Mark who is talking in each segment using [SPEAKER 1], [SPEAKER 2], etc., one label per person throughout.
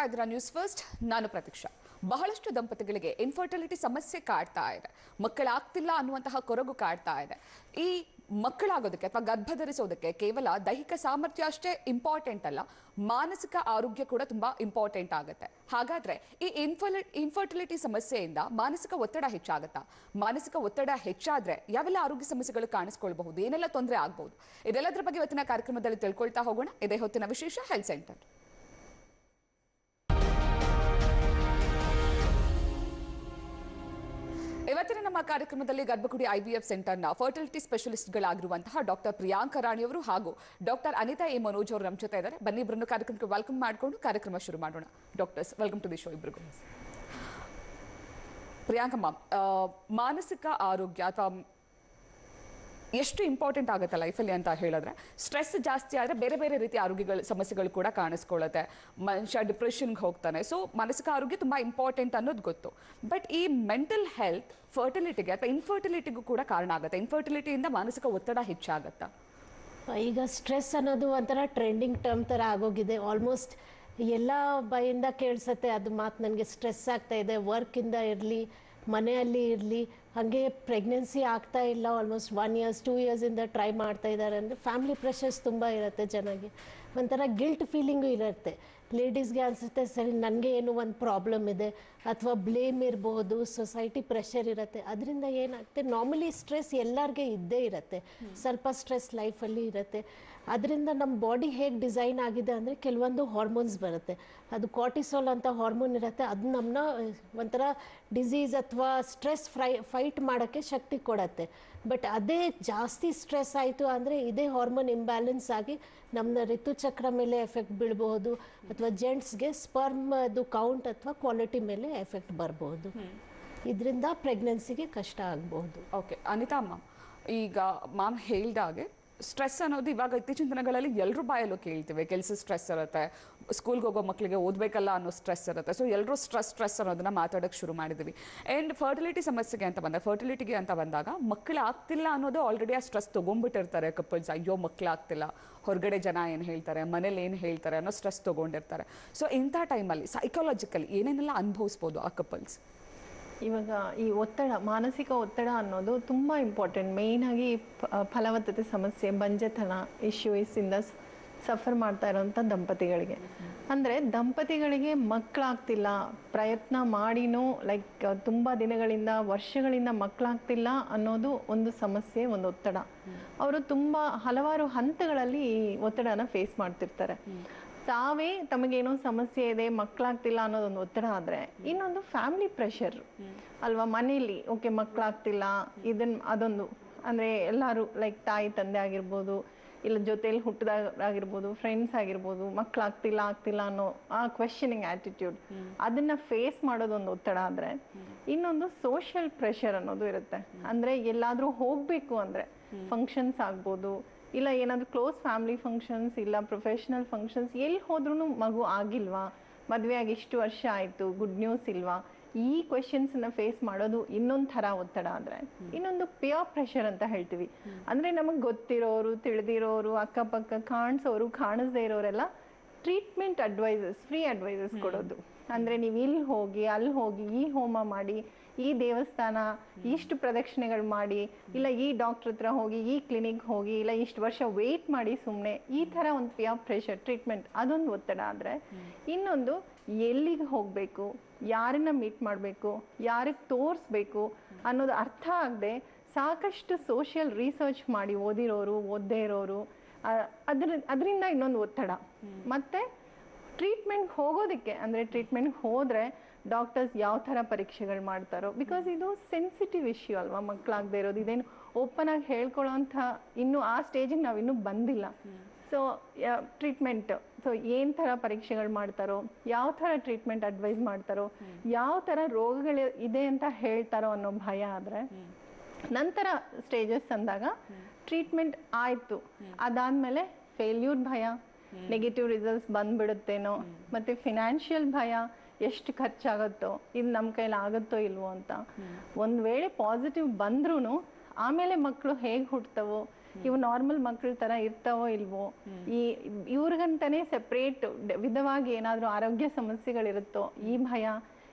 [SPEAKER 1] ನೋಡ್ತಾ ಇದ್ದೀರಾ news first ನಾನು ಪ್ರತೀಕ್ಷಾ. ಬಹಳಷ್ಟು ದಂಪತಿಗಳಿಗೆ ಇನ್ಫರ್ಟಿಲಿಟಿ ಸಮಸ್ಯೆ ಕಾಡ್ತಾ ಇದೆ. ಮಕ್ಕಳಾಗ್ತಿಲ್ಲ ಅನ್ನುವಂತಹ ಕೊರಗು ಕಾಡ್ತಾ ಇದೆ. ಈ ಮಕ್ಕಳಾಗೋದಕ್ಕೆ ಅಥವಾ ಗರ್ಭ ಧರಿಸೋದಕ್ಕೆ ಕೇವಲ ದೈಹಿಕ ಸಾಮರ್ಥ್ಯ ಅಷ್ಟೇ ಇಂಪಾರ್ಟೆಂಟ್ ಅಲ್ಲ, ಮಾನಸಿಕ ಆರೋಗ್ಯ ಕೂಡ ತುಂಬಾ ಇಂಪಾರ್ಟೆಂಟ್ ಆಗುತ್ತೆ. ಹಾಗಾದ್ರೆ ಈ ಇನ್ಫರ್ಟಿಲಿಟಿ ಸಮಸ್ಯೆಯಿಂದ ಮಾನಸಿಕ ಒತ್ತಡ ಹೆಚ್ಚಾಗುತ್ತಾ? ಮಾನಸಿಕ ಒತ್ತಡ ಹೆಚ್ಚಾದ್ರೆ ಯಾವೆಲ್ಲ ಆರೋಗ್ಯ ಸಮಸ್ಯೆಗಳು ಕಾಣಿಸ್ಕೊಳ್ಬಹುದು? ಏನೆಲ್ಲ ತೊಂದರೆ ಆಗ್ಬಹುದು? ಇದೆಲ್ಲದರ ಬಗ್ಗೆ ಇವತ್ತಿನ ಕಾರ್ಯಕ್ರಮದಲ್ಲಿ ತಿಳ್ಕೊಳ್ತಾ ಹೋಗೋಣ. ಇದೇ ಹೊತ್ತಿನ ವಿಶೇಷ ಹೆಲ್ತ್ ಸೆಂಟರ್ ಇವತ್ತಿನ ನಮ್ಮ ಕಾರ್ಯಕ್ರಮದಲ್ಲಿ ಗರ್ಭಗುಡಿ ಐವಿಎಫ್ ಸೆಂಟರ್ನ ಫರ್ಟಿಲಿಟಿ ಸ್ಪೆಷಲಿಸ್ಟ್ಗಳಾಗಿರುವಂತಹ ಡಾಕ್ಟರ್ ಪ್ರಿಯಾಂಕ ರಾಣಿಯವರು ಹಾಗೂ ಡಾಕ್ಟರ್ ಅನಿತಾ ಎ ಮನೋಜ್ ಅವರು ನಮ್ಮ ಜೊತೆ ಇದ್ದಾರೆ. ಬನ್ನಿ ಇಬ್ಬರನ್ನು ಕಾರ್ಯಕ್ರಮಕ್ಕೆ ವೆಲ್ಕಮ್ ಮಾಡಿಕೊಂಡು ಕಾರ್ಯಕ್ರಮ ಶುರು ಮಾಡೋಣ. Doctors welcome to the show ಇಬ್ಬರಿಗೂ ಪ್ರಿಯಾಂಕ ಮ್ಯಾಮ್ ಮಾನಸಿಕ ಆರೋಗ್ಯ ಅಥವಾ ಎಷ್ಟು ಇಂಪಾರ್ಟೆಂಟ್ ಆಗುತ್ತೆ ಲೈಫಲ್ಲಿ ಅಂತ ಹೇಳಿದ್ರೆ ಸ್ಟ್ರೆಸ್ ಜಾಸ್ತಿ ಆದರೆ ಬೇರೆ ಬೇರೆ ರೀತಿಯ ಆರೋಗ್ಯಗಳು ಸಮಸ್ಯೆಗಳು ಕೂಡ ಕಾಣಿಸ್ಕೊಳ್ಳುತ್ತೆ. ಮನುಷ್ಯ ಡಿಪ್ರೆಷನ್ಗೆ ಹೋಗ್ತಾನೆ. ಸೊ ಮಾನಸಿಕ ಆರೋಗ್ಯ ತುಂಬ ಇಂಪಾರ್ಟೆಂಟ್ ಅನ್ನೋದು ಗೊತ್ತು. ಬಟ್ ಈ ಮೆಂಟಲ್ ಹೆಲ್ತ್ ಫರ್ಟಿಲಿಟಿಗೆ ಅಥವಾ ಇನ್ಫರ್ಟಿಲಿಟಿಗೂ ಕೂಡ ಕಾರಣ ಆಗುತ್ತೆ. ಇನ್ಫರ್ಟಿಲಿಟಿಯಿಂದ ಮಾನಸಿಕ ಒತ್ತಡ ಹೆಚ್ಚಾಗುತ್ತೆ?
[SPEAKER 2] ಈಗ ಸ್ಟ್ರೆಸ್ ಅನ್ನೋದು ಒಂಥರ ಟ್ರೆಂಡಿಂಗ್ ಟರ್ಮ್ ಥರ ಆಗೋಗಿದೆ. ಆಲ್ಮೋಸ್ಟ್ ಎಲ್ಲ ಬೈಯಿಂದ ಕೇಳಿಸತ್ತೆ. ಅದು ಮಾತು ನನಗೆ ಸ್ಟ್ರೆಸ್ ಆಗ್ತಾ ಇದೆ. ವರ್ಕಿಂದ ಇರಲಿ ಮನೆಯಲ್ಲಿ ಇರಲಿ ಹಾಗೆ ಪ್ರೆಗ್ನೆನ್ಸಿ ಆಗ್ತಾ ಇಲ್ಲ ಆಲ್ಮೋಸ್ಟ್ ಒನ್ ಇಯರ್ಸ್ ಟೂ ಇಯರ್ಸಿಂದ ಟ್ರೈ ಮಾಡ್ತಾ ಇದ್ದಾರೆ ಅಂದರೆ ಫ್ಯಾಮಿಲಿ ಪ್ರೆಷರ್ಸ್ ತುಂಬ ಇರುತ್ತೆ ಜನಗೆ. ಒಂಥರ ಗಿಲ್ಟ್ ಫೀಲಿಂಗು ಇರುತ್ತೆ. ಲೇಡೀಸ್ಗೆ ಅನಿಸುತ್ತೆ ಸರಿ ನನಗೆ ಏನು ಒಂದು ಪ್ರಾಬ್ಲಮ್ ಇದೆ ಅಥವಾ ಬ್ಲೇಮ್ ಇರಬಹುದು ಸೊಸೈಟಿ ಪ್ರೆಷರ್ ಇರುತ್ತೆ. ಅದರಿಂದ ಏನಾಗುತ್ತೆ ನಾರ್ಮಲಿ ಸ್ಟ್ರೆಸ್ ಎಲ್ಲರಿಗೆ ಇದ್ದೇ ಇರುತ್ತೆ. ಸ್ವಲ್ಪ ಸ್ಟ್ರೆಸ್ ಲೈಫಲ್ಲಿ ಇರುತ್ತೆ. ಅದರಿಂದ ನಮ್ಮ ಬಾಡಿ ಹೇಗೆ ಡಿಸೈನ್ ಆಗಿದೆ ಅಂದರೆ ಕೆಲವೊಂದು ಹಾರ್ಮೋನ್ಸ್ ಬರುತ್ತೆ. ಅದು ಕಾರ್ಟಿಸೋಲ್ ಅಂತ ಹಾರ್ಮೋನ್ ಇರುತ್ತೆ ಅದು ನಮ್ಮನ್ನ ಒಂಥರ ಡಿಸೀಸ್ ಅಥವಾ ಸ್ಟ್ರೆಸ್ ಫ್ರೈ ಫೈಟ್ ಮಾಡೋಕ್ಕೆ ಶಕ್ತಿ ಕೊಡತ್ತೆ. ಬಟ್ ಅದೇ ಜಾಸ್ತಿ ಸ್ಟ್ರೆಸ್ ಆಯಿತು ಅಂದರೆ ಇದೇ ಹಾರ್ಮೋನ್ ಇಂಬ್ಯಾಲೆನ್ಸ್ ಆಗಿ ನಮ್ಮ ಋತುಚಕ್ರ ಮೇಲೆ ಎಫೆಕ್ಟ್ ಬೀಳ್ಬೋದು ಅಥವಾ ಜೆಂಟ್ಸ್ಗೆ ಸ್ಪರ್ಮ್ ಅದು ಕೌಂಟ್ ಅಥವಾ ಕ್ವಾಲಿಟಿ ಮೇಲೆ ಎಫೆಕ್ಟ್ ಬರ್ಬೋದು ಇದರಿಂದ ಪ್ರೆಗ್ನೆನ್ಸಿಗೆ ಕಷ್ಟ ಆಗಬಹುದು.
[SPEAKER 1] ಓಕೆ ಅನಿತಾ ಮ್ಯಾಮ್ ಈಗ ಮ್ಯಾಮ್ ಹೇಳ್ದಾಗೆ ಸ್ಟ್ರೆಸ್ ಅನ್ನೋದು ಇವಾಗ ಇತ್ತೀಚಿನ ದಿನಗಳಲ್ಲಿ ಎಲ್ಲರೂ ಬಾಯಲ್ಲೂ ಕೇಳ್ತೀವಿ, ಕೆಲಸ ಸ್ಟ್ರೆಸ್ ಇರುತ್ತೆ ಸ್ಕೂಲ್ಗೆ ಹೋಗೋ ಮಕ್ಕಳಿಗೆ ಓದಬೇಕಲ್ಲ ಅನ್ನೋ ಸ್ಟ್ರೆಸ್ ಇರುತ್ತೆ. ಸೊ ಎಲ್ಲರೂ ಸ್ಟ್ರೆಸ್ ಸ್ಟ್ರೆಸ್ ಅನ್ನೋದನ್ನ ಮಾತಾಡೋಕ್ಕೆ ಶುರು ಮಾಡಿದ್ವಿ. ಆ್ಯಂಡ್ ಫರ್ಟಿಲಿಟಿ ಸಮಸ್ಯೆಗೆ ಅಂತ ಬಂದಾಗ ಫರ್ಟಿಲಿಟಿಗೆ ಅಂತ ಬಂದಾಗ ಮಕ್ಕಳು ಆಗ್ತಿಲ್ಲ ಅನ್ನೋದು ಆಲ್ರೆಡಿ ಆ ಸ್ಟ್ರೆಸ್ ತೊಗೊಂಡ್ಬಿಟ್ಟಿರ್ತಾರೆ ಕಪಲ್ಸ್ ಅಯ್ಯೋ ಮಕ್ಕಳು ಆಗ್ತಿಲ್ಲ, ಹೊರಗಡೆ ಜನ ಏನು ಹೇಳ್ತಾರೆ, ಮನೇಲಿ ಏನು ಹೇಳ್ತಾರೆ ಅನ್ನೋ ಸ್ಟ್ರೆಸ್ ತೊಗೊಂಡಿರ್ತಾರೆ. ಸೊ ಇಂಥ ಟೈಮಲ್ಲಿ ಸೈಕಾಲಜಿಕಲಿ ಏನೇನೆಲ್ಲ ಅನುಭವಿಸ್ಬೋದು ಆ ಕಪಲ್ಸ್
[SPEAKER 3] ಇವಾಗ ಈ ಒತ್ತಡ, ಮಾನಸಿಕ ಒತ್ತಡ ಅನ್ನೋದು ತುಂಬ ಇಂಪಾರ್ಟೆಂಟ್ ಮೇಯ್ನಾಗಿ ಫಲವತ್ತತೆ ಸಮಸ್ಯೆ, ಬಂಜೆತನ ಇಶ್ಯೂಸಿಂದ ಸಫರ್ ಮಾಡ್ತಾ ಇರೋವಂಥ ದಂಪತಿಗಳಿಗೆ. ಅಂದರೆ ದಂಪತಿಗಳಿಗೆ ಮಕ್ಕಳಾಗ್ತಿಲ್ಲ ಪ್ರಯತ್ನ ಮಾಡಿನೂ ಲೈಕ್ ತುಂಬ ದಿನಗಳಿಂದ, ವರ್ಷಗಳಿಂದ ಮಕ್ಕಳಾಗ್ತಿಲ್ಲ ಅನ್ನೋದು ಒಂದು ಸಮಸ್ಯೆ, ಒಂದು ಒತ್ತಡ. ಅವರು ತುಂಬ ಹಲವಾರು ಹಂತಗಳಲ್ಲಿ ಈ ಒತ್ತಡನ ಫೇಸ್ ಮಾಡ್ತಿರ್ತಾರೆ. ತಾವೇ ತಮಗೇನೋ ಸಮಸ್ಯೆ ಇದೆ ಮಕ್ಕಳಾಗ್ತಿಲ್ಲ ಅನ್ನೋದೊಂದು ಒತ್ತಡ ಆದರೆ ಇನ್ನೊಂದು ಫ್ಯಾಮಿಲಿ ಪ್ರೆಷರ್ ಅಲ್ವಾ? ಮನೇಲಿ ಓಕೆ ಮಕ್ಕಳಾಗ್ತಿಲ್ಲ ಇದನ್, ಅದೊಂದು. ಅಂದ್ರೆ ಎಲ್ಲರೂ ಲೈಕ್ ತಾಯಿ, ತಂದೆ ಆಗಿರ್ಬೋದು, ಇಲ್ಲ ಜೊತೆಲಿ ಹುಟ್ಟಿದಾಗ ಆಗಿರ್ಬೋದು ಫ್ರೆಂಡ್ಸ್ ಆಗಿರ್ಬೋದು ಮಕ್ಕಳಾಗ್ತಿಲ್ಲ ಆಗ್ತಿಲ್ಲ ಅನ್ನೋ ಆ ಕ್ವೆಶನಿಂಗ್ ಆ್ಯಟಿಟ್ಯೂಡ್ ಅದನ್ನ ಫೇಸ್ ಮಾಡೋದೊಂದು ಒತ್ತಡ ಆದರೆ ಇನ್ನೊಂದು ಸೋಷಿಯಲ್ ಪ್ರೆಷರ್ ಅನ್ನೋದು ಇರುತ್ತೆ. ಅಂದ್ರೆ ಎಲ್ಲಾದರೂ ಹೋಗಬೇಕು ಅಂದ್ರೆ ಫಂಕ್ಷನ್ಸ್ ಆಗ್ಬೋದು ಇಲ್ಲ ಏನಾದರೂ ಕ್ಲೋಸ್ ಫ್ಯಾಮಿಲಿ ಫಂಕ್ಷನ್ಸ್ ಇಲ್ಲ ಪ್ರೊಫೆಷನಲ್ ಫಂಕ್ಷನ್ಸ್ ಎಲ್ಲಿ ಹೋದ್ರೂ ಮಗು ಆಗಿಲ್ವಾ? ಮದುವೆ ಆಗಿ ಇಷ್ಟು ವರ್ಷ ಆಯಿತು ಗುಡ್ ನ್ಯೂಸ್ ಇಲ್ವಾ? ಈ ಕ್ವೆಶನ್ಸ್ನ ಫೇಸ್ ಮಾಡೋದು ಇನ್ನೊಂದು ಥರ ಒತ್ತಡ ಅಂದರೆ. ಇನ್ನೊಂದು ಪಿಯರ್ ಪ್ರೆಷರ್ ಅಂತ ಹೇಳ್ತೀವಿ. ಅಂದರೆ ನಮಗೆ ಗೊತ್ತಿರೋರು ತಿಳಿದಿರೋರು ಅಕ್ಕಪಕ್ಕ ಕಾಣಿಸೋರು ಕಾಣಿಸ್ದೇ ಇರೋರೆಲ್ಲ ಟ್ರೀಟ್ಮೆಂಟ್ ಅಡ್ವೈಸಸ್ ಫ್ರೀ ಅಡ್ವೈಸಸ್ ಕೊಡೋದು. ಅಂದರೆ ನೀವು ಇಲ್ಲಿ ಹೋಗಿ ಅಲ್ಲಿ ಹೋಗಿ ಈ ಹೋಮ ಮಾಡಿ ಈ ದೇವಸ್ಥಾನ ಇಷ್ಟು ಪ್ರದಕ್ಷಿಣೆಗಳು ಮಾಡಿ ಇಲ್ಲ ಈ ಡಾಕ್ಟರ್ ಹತ್ರ ಹೋಗಿ ಈ ಕ್ಲಿನಿಕ್ ಹೋಗಿ ಇಲ್ಲ ಇಷ್ಟು ವರ್ಷ ವೇಟ್ ಮಾಡಿ ಸುಮ್ಮನೆ ಈ ಥರ ಒಂದು ಪಿಯರ್ ಪ್ರೆಷರ್ ಟ್ರೀಟ್ಮೆಂಟ್ ಅದೊಂದು ಒತ್ತಡ ಆದರೆ ಇನ್ನೊಂದು ಎಲ್ಲಿಗೆ ಹೋಗಬೇಕು ಯಾರನ್ನ ಮೀಟ್ ಮಾಡಬೇಕು ಯಾರಿಗೆ ತೋರಿಸ್ಬೇಕು ಅನ್ನೋದು ಅರ್ಥ ಆಗದೆ ಸಾಕಷ್ಟು ಸೋಷಿಯಲ್ ರಿಸರ್ಚ್ ಮಾಡಿ ಓದಿರೋರು ಓದದೇ ಇರೋರು ಅದ್ರ ಅದರಿಂದ ಇನ್ನೊಂದು ಒತ್ತಡ. ಮತ್ತೆ ಟ್ರೀಟ್ಮೆಂಟ್ ಹೋಗೋದಕ್ಕೆ ಅಂದರೆ ಟ್ರೀಟ್ಮೆಂಟ್ ಹೋದರೆ ಡಾಕ್ಟರ್ಸ್ ಯಾವ ಥರ ಪರೀಕ್ಷೆಗಳು ಮಾಡ್ತಾರೋ? ಬಿಕಾಸ್ ಇದು ಸೆನ್ಸಿಟಿವ್ ಇಶ್ಯೂ ಅಲ್ವಾ ಮಕ್ಕಳಾಗದೆ ಇರೋದು. ಇದೇನು ಓಪನ್ ಆಗಿ ಹೇಳ್ಕೊಳ್ಳೋ ಅಂಥ ಇನ್ನೂ ಆ ಸ್ಟೇಜಿಗೆ ನಾವು ಇನ್ನೂ ಬಂದಿಲ್ಲ. ಸೊ ಟ್ರೀಟ್ಮೆಂಟ್ ಸೊ ಏನು ಥರ ಪರೀಕ್ಷೆಗಳು ಮಾಡ್ತಾರೋ, ಯಾವ ಥರ ಟ್ರೀಟ್ಮೆಂಟ್ ಅಡ್ವೈಸ್ ಮಾಡ್ತಾರೋ, ಯಾವ ಥರ ರೋಗಗಳು ಇದೆ ಅಂತ ಹೇಳ್ತಾರೋ ಅನ್ನೋ ಭಯ ಆದರೆ, ನಂತರ ಸ್ಟೇಜಸ್ ಅಂದಾಗ ಟ್ರೀಟ್ಮೆಂಟ್ ಆಯಿತು. ಅದಾದಮೇಲೆ ಫೇಲ್ಯೂರ್ ಭಯ ನೆಗೆಟಿವ್ ರಿಸಲ್ಟ್ಸ್ ಬಂದ್ಬಿಡುತ್ತೇನೋ, ಮತ್ತು ಫಿನಾನ್ಷಿಯಲ್ ಭಯ ಎಷ್ಟು ಖರ್ಚಾಗುತ್ತೋ ಇದು ನಮ್ಮ ಕೈಲಿ ಆಗುತ್ತೋ ಇಲ್ವೋ ಅಂತ. ಒಂದು ವೇಳೆ ಪಾಸಿಟಿವ್ ಬಂದ್ರೂ ಆಮೇಲೆ ಮಕ್ಕಳು ಹೇಗೆ ಹುಟ್ಟುತ್ತವೋ ಇವು ನಾರ್ಮಲ್ ಮಕ್ಕಳ ತರ ಇರ್ತಾವೋ ಇಲ್ವೋ ಈ ಇವ್ರಿಗಂತಾನೆ ಸೆಪ್ರೇಟ್ ವಿಧವಾಗಿ ಏನಾದರೂ ಆರೋಗ್ಯ ಸಮಸ್ಯೆಗಳಿರುತ್ತೋ ಈ ಭಯ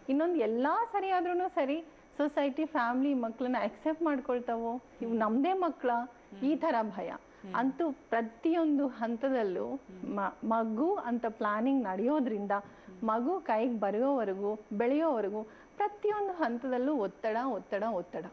[SPEAKER 3] ಇನ್ನೊಂದು ಎಲ್ಲ ಸರಿ ಆದ್ರೂ ಸರಿ ಸೊಸೈಟಿ ಫ್ಯಾಮಿಲಿ ಮಕ್ಕಳನ್ನ ಅಕ್ಸೆಪ್ಟ್ ಮಾಡ್ಕೊಳ್ತಾವೋ ಇವು ನಮ್ಮದೇ ಮಕ್ಕಳ ಈ ಥರ ಭಯ. ಅಂತೂ ಪ್ರತಿಯೊಂದು ಹಂತದಲ್ಲೂ ಮ- ಮಗು ಅಂತ ಪ್ಲಾನಿಂಗ್ ನಡೆಯೋದ್ರಿಂದ ಮಗು ಕೈಗೆ ಬರೆಯೋವರೆಗೂ ಬೆಳೆಯೋವರೆಗೂ ಪ್ರತಿಯೊಂದು ಹಂತದಲ್ಲೂ ಒತ್ತಡ ಒತ್ತಡ ಒತ್ತಡ.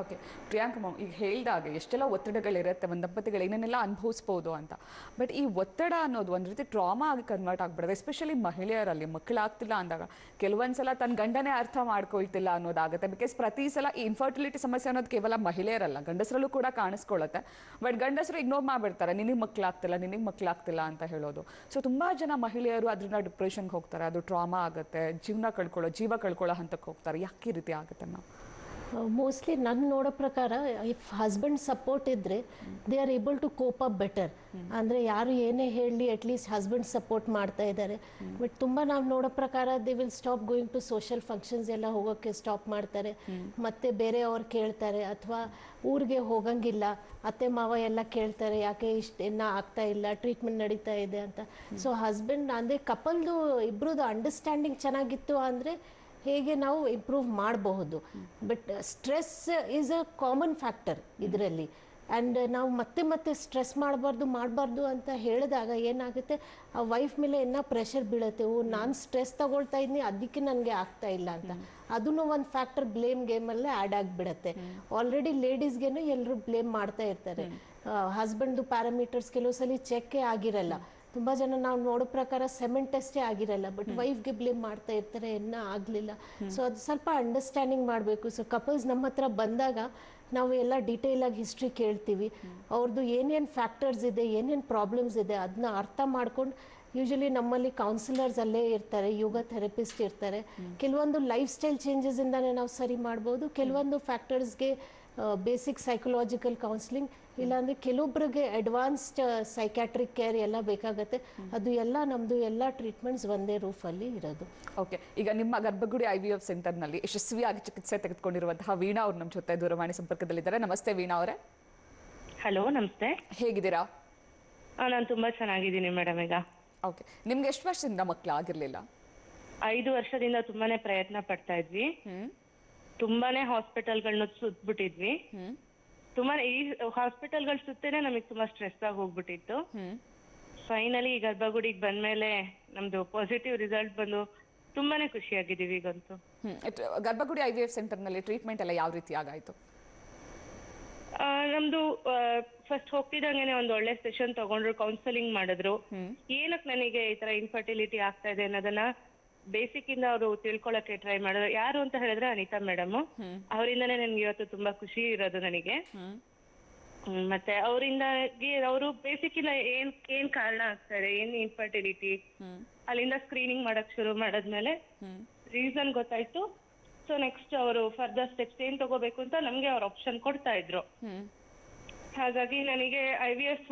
[SPEAKER 1] ಓಕೆ ಪ್ರಿಯಾಂಕ ಮ್ಯಾಮ್ ಈಗ ಹೇಳಿದಾಗ ಎಷ್ಟೆಲ್ಲ ಒತ್ತಡಗಳಿರುತ್ತೆ, ಒಂದು ದಂಪತಿಗಳು ಏನೇನೆಲ್ಲ ಅನುಭವಿಸ್ಬೋದು ಅಂತ. ಬಟ್ ಈ ಒತ್ತಡ ಅನ್ನೋದು ಒಂದು ರೀತಿ ಟ್ರಾಮಾ ಆಗಿ ಕನ್ವರ್ಟ್ ಆಗಿಬಿಡುತ್ತೆ ಎಸ್ಪೆಷಲಿ ಮಹಿಳೆಯರಲ್ಲಿ. ಮಕ್ಕಳಾಗ್ತಿಲ್ಲ ಅಂದಾಗ ಕೆಲವೊಂದ್ಸಲ ತನ್ನ ಗಂಡನೇ ಅರ್ಥ ಮಾಡ್ಕೊಳ್ತಿಲ್ಲ ಅನ್ನೋದಾಗುತ್ತೆ. ಬಿಕಾಸ್ ಪ್ರತಿ ಸಲ ಈ ಇನ್ಫರ್ಟಿಲಿಟಿ ಸಮಸ್ಯೆ ಅನ್ನೋದು ಕೇವಲ ಮಹಿಳೆಯರಲ್ಲ, ಗಂಡಸರಲ್ಲೂ ಕೂಡ ಕಾಣಿಸ್ಕೊಳ್ಳುತ್ತೆ ಬಟ್ ಗಂಡಸರು ಇಗ್ನೋರ್ ಮಾಡಿಬಿಡ್ತಾರೆ, ನಿನಗೆ ಮಕ್ಕಳಾಗ್ತಿಲ್ಲ ನಿನಗೆ ಮಕ್ಕಳಾಗ್ತಿಲ್ಲ ಅಂತ ಹೇಳೋದು. ಸೊ ತುಂಬ ಜನ ಮಹಿಳೆಯರು ಅದರಿಂದ ಡಿಪ್ರೆಷನ್ಗೆ ಹೋಗ್ತಾರೆ, ಅದು ಟ್ರಾಮಾ ಆಗುತ್ತೆ. ಜೀವನ ಕಳ್ಕೊಳ್ಳೋ, ಜೀವ ಕಳ್ಕೊಳ್ಳೋ ಹಂತಕ್ಕೆ ಹೋಗ್ತಾರೆ. ಯಾಕೆ ರೀತಿ ಆಗುತ್ತೆ ನಾವು
[SPEAKER 2] ಮೋಸ್ಟ್ಲಿ ನನ್ನ ನೋಡೋ ಪ್ರಕಾರ ಇಫ್ ಹಸ್ಬೆಂಡ್ ಸಪೋರ್ಟ್ ಇದ್ದರೆ they are able to cope up better ಅಂದರೆ ಯಾರು ಏನೇ ಹೇಳಲಿ ಅಟ್ಲೀಸ್ಟ್ ಹಸ್ಬೆಂಡ್ ಸಪೋರ್ಟ್ ಮಾಡ್ತಾ ಇದ್ದಾರೆ. ಬಟ್ ತುಂಬ ನಾವು ನೋಡೋ ಪ್ರಕಾರ they will stop going to social functions ಎಲ್ಲ ಹೋಗೋಕ್ಕೆ ಸ್ಟಾಪ್ ಮಾಡ್ತಾರೆ. ಮತ್ತೆ ಬೇರೆ ಅವ್ರು ಕೇಳ್ತಾರೆ, ಅಥವಾ ಊರಿಗೆ ಹೋಗಂಗಿಲ್ಲ, ಅತ್ತೆ ಮಾವ ಎಲ್ಲ ಕೇಳ್ತಾರೆ, ಯಾಕೆ ಇಷ್ಟು ಆಗ್ತಾ ಇಲ್ಲ ಟ್ರೀಟ್ಮೆಂಟ್ ನಡೀತಾ ಇದೆ ಅಂತ. ಸೊ ಹಸ್ಬೆಂಡ್ ಅಂದರೆ ಕಪಲ್ದು ಇಬ್ಬರದು ಅಂಡರ್ಸ್ಟ್ಯಾಂಡಿಂಗ್ ಚೆನ್ನಾಗಿತ್ತು ಅಂದರೆ ಹೇಗೆ ನಾವು ಇಂಪ್ರೂವ್ ಮಾಡಬಹುದು. But stress is a common factor ಇದರಲ್ಲಿ. ಆ್ಯಂಡ್ ನಾವು ಮತ್ತೆ ಮತ್ತೆ ಸ್ಟ್ರೆಸ್ ಮಾಡಬಾರ್ದು ಮಾಡಬಾರ್ದು ಅಂತ ಹೇಳಿದಾಗ ಏನಾಗುತ್ತೆ? ಆ ವೈಫ್ ಮೇಲೆ ಇನ್ನೂ ಪ್ರೆಷರ್ ಬೀಳುತ್ತೆ? ಓ ನಾನು ಸ್ಟ್ರೆಸ್ ತಗೊಳ್ತಾ ಇದ್ದೀನಿ ಅದಕ್ಕೆ ನನಗೆ ಆಗ್ತಾ ಇಲ್ಲ ಅಂತ. ಅದನ್ನು ಒಂದು ಫ್ಯಾಕ್ಟರ್ ಬ್ಲೇಮ್ ಗೇಮಲ್ಲೇ ಆ್ಯಡ್ ಆಗಿಬಿಡತ್ತೆ. ಆಲ್ರೆಡಿ ಲೇಡೀಸ್ಗೇನು ಎಲ್ಲರೂ ಬ್ಲೇಮ್ ಮಾಡ್ತಾ ಇರ್ತಾರೆ. ಹಸ್ಬೆಂಡ್ದು ಪ್ಯಾರಾಮೀಟರ್ಸ್ ಕೆಲವು ಸಲ ಚೆಕ್ಕೇ ಆಗಿರಲ್ಲ. ತುಂಬ ಜನ ನಾವು ನೋಡೋ ಪ್ರಕಾರ ಸೆಮೆಂಟ್ ಟೆಸ್ಟೇ ಆಗಿರಲ್ಲ ಬಟ್ ವೈಫ್ಗೆ ಬ್ಲೇಮ್ ಮಾಡ್ತಾ ಇರ್ತಾರೆ ಎನ್ನ ಆಗಲಿಲ್ಲ. ಸೊ ಅದು ಸ್ವಲ್ಪ ಅಂಡರ್ಸ್ಟ್ಯಾಂಡಿಂಗ್ ಮಾಡಬೇಕು. ಸೊ ಕಪಲ್ಸ್ ನಮ್ಮ ಹತ್ರ ಬಂದಾಗ ನಾವು ಎಲ್ಲ ಡೀಟೇಲ್ ಆಗಿ ಹಿಸ್ಟ್ರಿ ಕೇಳ್ತೀವಿ. ಅವ್ರದ್ದು ಏನೇನ್ ಫ್ಯಾಕ್ಟರ್ಸ್ ಇದೆ ಏನೇನ್ ಪ್ರಾಬ್ಲಮ್ಸ್ ಇದೆ ಅದನ್ನ ಅರ್ಥ ಮಾಡ್ಕೊಂಡು ಯೂಶಲಿ ನಮ್ಮಲ್ಲಿ ಕೌನ್ಸಿಲರ್ಸ್ ಅಲ್ಲೇ ಇರ್ತಾರೆ ಯೋಗ ಥೆರಪಿಸ್ಟ್ ಇರ್ತಾರೆ. ಕೆಲವೊಂದು ಲೈಫ್ ಸ್ಟೈಲ್ ಚೇಂಜಸ್ ಇಂದಾನೆ ನಾವು ಸರಿ ಮಾಡ್ಬೋದು. ಕೆಲವೊಂದು ಫ್ಯಾಕ್ಟರ್ಸ್ಗೆ ಬೇಸಿಕ್ ಸೈಕಲಾಜಿಕಲ್ ಕೌನ್ಸಿಲಿಂಗ್ ಇಲ್ಲಾಂದರೆ ಕೆಲವೊಬ್ಬರಿಗೆ ಅಡ್ವಾನ್ಸ್ಡ್ ಸೈಕ್ಯಾಟ್ರಿಕ್ ಕೇರ್ ಎಲ್ಲ ಬೇಕಾಗತ್ತೆ. ಅದು ಎಲ್ಲ ನಮ್ಮದು ಎಲ್ಲ ಟ್ರೀಟ್ಮೆಂಟ್ಸ್ ಒಂದೇ ರೂಫಲ್ಲಿ ಇರೋದು.
[SPEAKER 1] ಓಕೆ ಈಗ ನಿಮ್ಮ ಗರ್ಭಗುಡಿ ಐ ವಿ ಎಫ್ ಸೆಂಟರ್ನಲ್ಲಿ ಯಶಸ್ವಿಯಾಗಿ ಚಿಕಿತ್ಸೆ ತೆಗೆದುಕೊಂಡಿರುವಂತಹ ವೀಣಾ ಅವ್ರು ನಮ್ಮ ಜೊತೆ ದೂರವಾಣಿ ಸಂಪರ್ಕದಲ್ಲಿದ್ದಾರೆ. ನಮಸ್ತೆ ವೀಣಾ ಅವರೇ.
[SPEAKER 4] ಹಲೋ ನಮಸ್ತೆ.
[SPEAKER 1] ಹೇಗಿದ್ದೀರಾ?
[SPEAKER 4] ನಾನು ತುಂಬಾ ಚೆನ್ನಾಗಿದ್ದೀನಿ ಮೇಡಮ್ ಈಗ.
[SPEAKER 1] ಓಕೆ ನಿಮ್ಗೆ ಎಷ್ಟು ವರ್ಷದಿಂದ ಮಕ್ಕಳು ಆಗಿರ್ಲಿಲ್ಲ?
[SPEAKER 4] ಐದು ವರ್ಷದಿಂದ ತುಂಬಾನೇ ಪ್ರಯತ್ನ ಪಡ್ತಾ ಇದ್ವಿ. ತುಂಬಾನೇ ಹಾಸ್ಪಿಟಲ್ಗಳನ್ನ ಸುತ್ಬಿಟ್ಟಿದ್ವಿ. ತುಂಬಾನೇ ಈ ಹಾಸ್ಪಿಟಲ್ಗಳ ಸುತ್ತೇನೆ ನಮಗೆ ತುಂಬಾ ಸ್ಟ್ರೆಸ್ ಆಗಿ ಹೋಗ್ಬಿಟ್ಟಿತ್ತು. ಫೈನಲಿ ಈ ಗರ್ಭಗುಡಿಗೆ ಬಂದ್ಮೇಲೆ ನಮ್ದು ಪಾಸಿಟಿವ್ ರಿಸಲ್ಟ್ ಬಂದು ತುಂಬಾನೇ ಖುಷಿಯಾಗಿದ್ದೀವಿ ಈಗಂತೂ.
[SPEAKER 1] ಗರ್ಭಗುಡಿ ಐ ವಿ ಎಫ್ ಸೆಂಟರ್ನಲ್ಲಿ ಟ್ರೀಟ್ಮೆಂಟ್ ಎಲ್ಲ ಯಾವ ರೀತಿ ಆಗಾಯ್ತು?
[SPEAKER 4] ಆ, ನಮ್ದು ಫಸ್ಟ್ ಹೋಗ್ತಿದ್ದಂಗೆನೆ ಒಂದು ಒಳ್ಳೆ ಸೆಷನ್ ತಗೊಂಡ್ರು ಕೌನ್ಸಲಿಂಗ್ ಮಾಡಿದ್ರು. ಏನಕ್ ನನಗೆ ಈ ತರ ಇನ್ಫರ್ಟಿಲಿಟಿ ಆಗ್ತಾ ಇದೆ ಅನ್ನೋದನ್ನ ಬೇಸಿಕ್ ಇಂದ ಅವರು ತಿಳ್ಕೊಳಕ್ಕೆ ಟ್ರೈ ಮಾಡಿದ್ರು. ಯಾರು ಅಂತ ಹೇಳಿದ್ರೆ ಅನಿತಾ ಮೇಡಮ್ ಅವರಿಂದನೇ ನನ್ಗೆ ಇವತ್ತು ತುಂಬಾ ಖುಷಿ ಇರೋದು ನನಗೆ.
[SPEAKER 1] ಹ್ಮ್.
[SPEAKER 4] ಮತ್ತೆ ಅವರಿಂದ ಅವರು ಬೇಸಿಕ್ ಇಂದ ಏನ್ ಏನ್ ಕಾರಣ ಆಗ್ತಾರೆ ಏನ್ ಇನ್ಫರ್ಟಿಲಿಟಿ
[SPEAKER 1] ಹ್ಮ್.
[SPEAKER 4] ಅಲ್ಲಿಂದ ಸ್ಕ್ರೀನಿಂಗ್ ಮಾಡಕ್ ಶುರು ಮಾಡಾದ್ಮೇಲೆ
[SPEAKER 1] ಹ್ಮ್.
[SPEAKER 4] ರೀಸನ್ ಗೊತ್ತಾಯ್ತು. ಸೊ ನೆಕ್ಸ್ಟ್ ಅವರು ಫರ್ದರ್ ಸ್ಟೆಪ್ಸ್ ಏನ್ ತಗೋಬೇಕು ಅಂತ ನಮ್ಗೆ ಅವ್ರ ಆಪ್ಷನ್ ಕೊಡ್ತಾ ಇದ್ರು.
[SPEAKER 1] ಹ್ಮ್.
[SPEAKER 4] ಹಾಗಾಗಿ ನನಗೆ I V F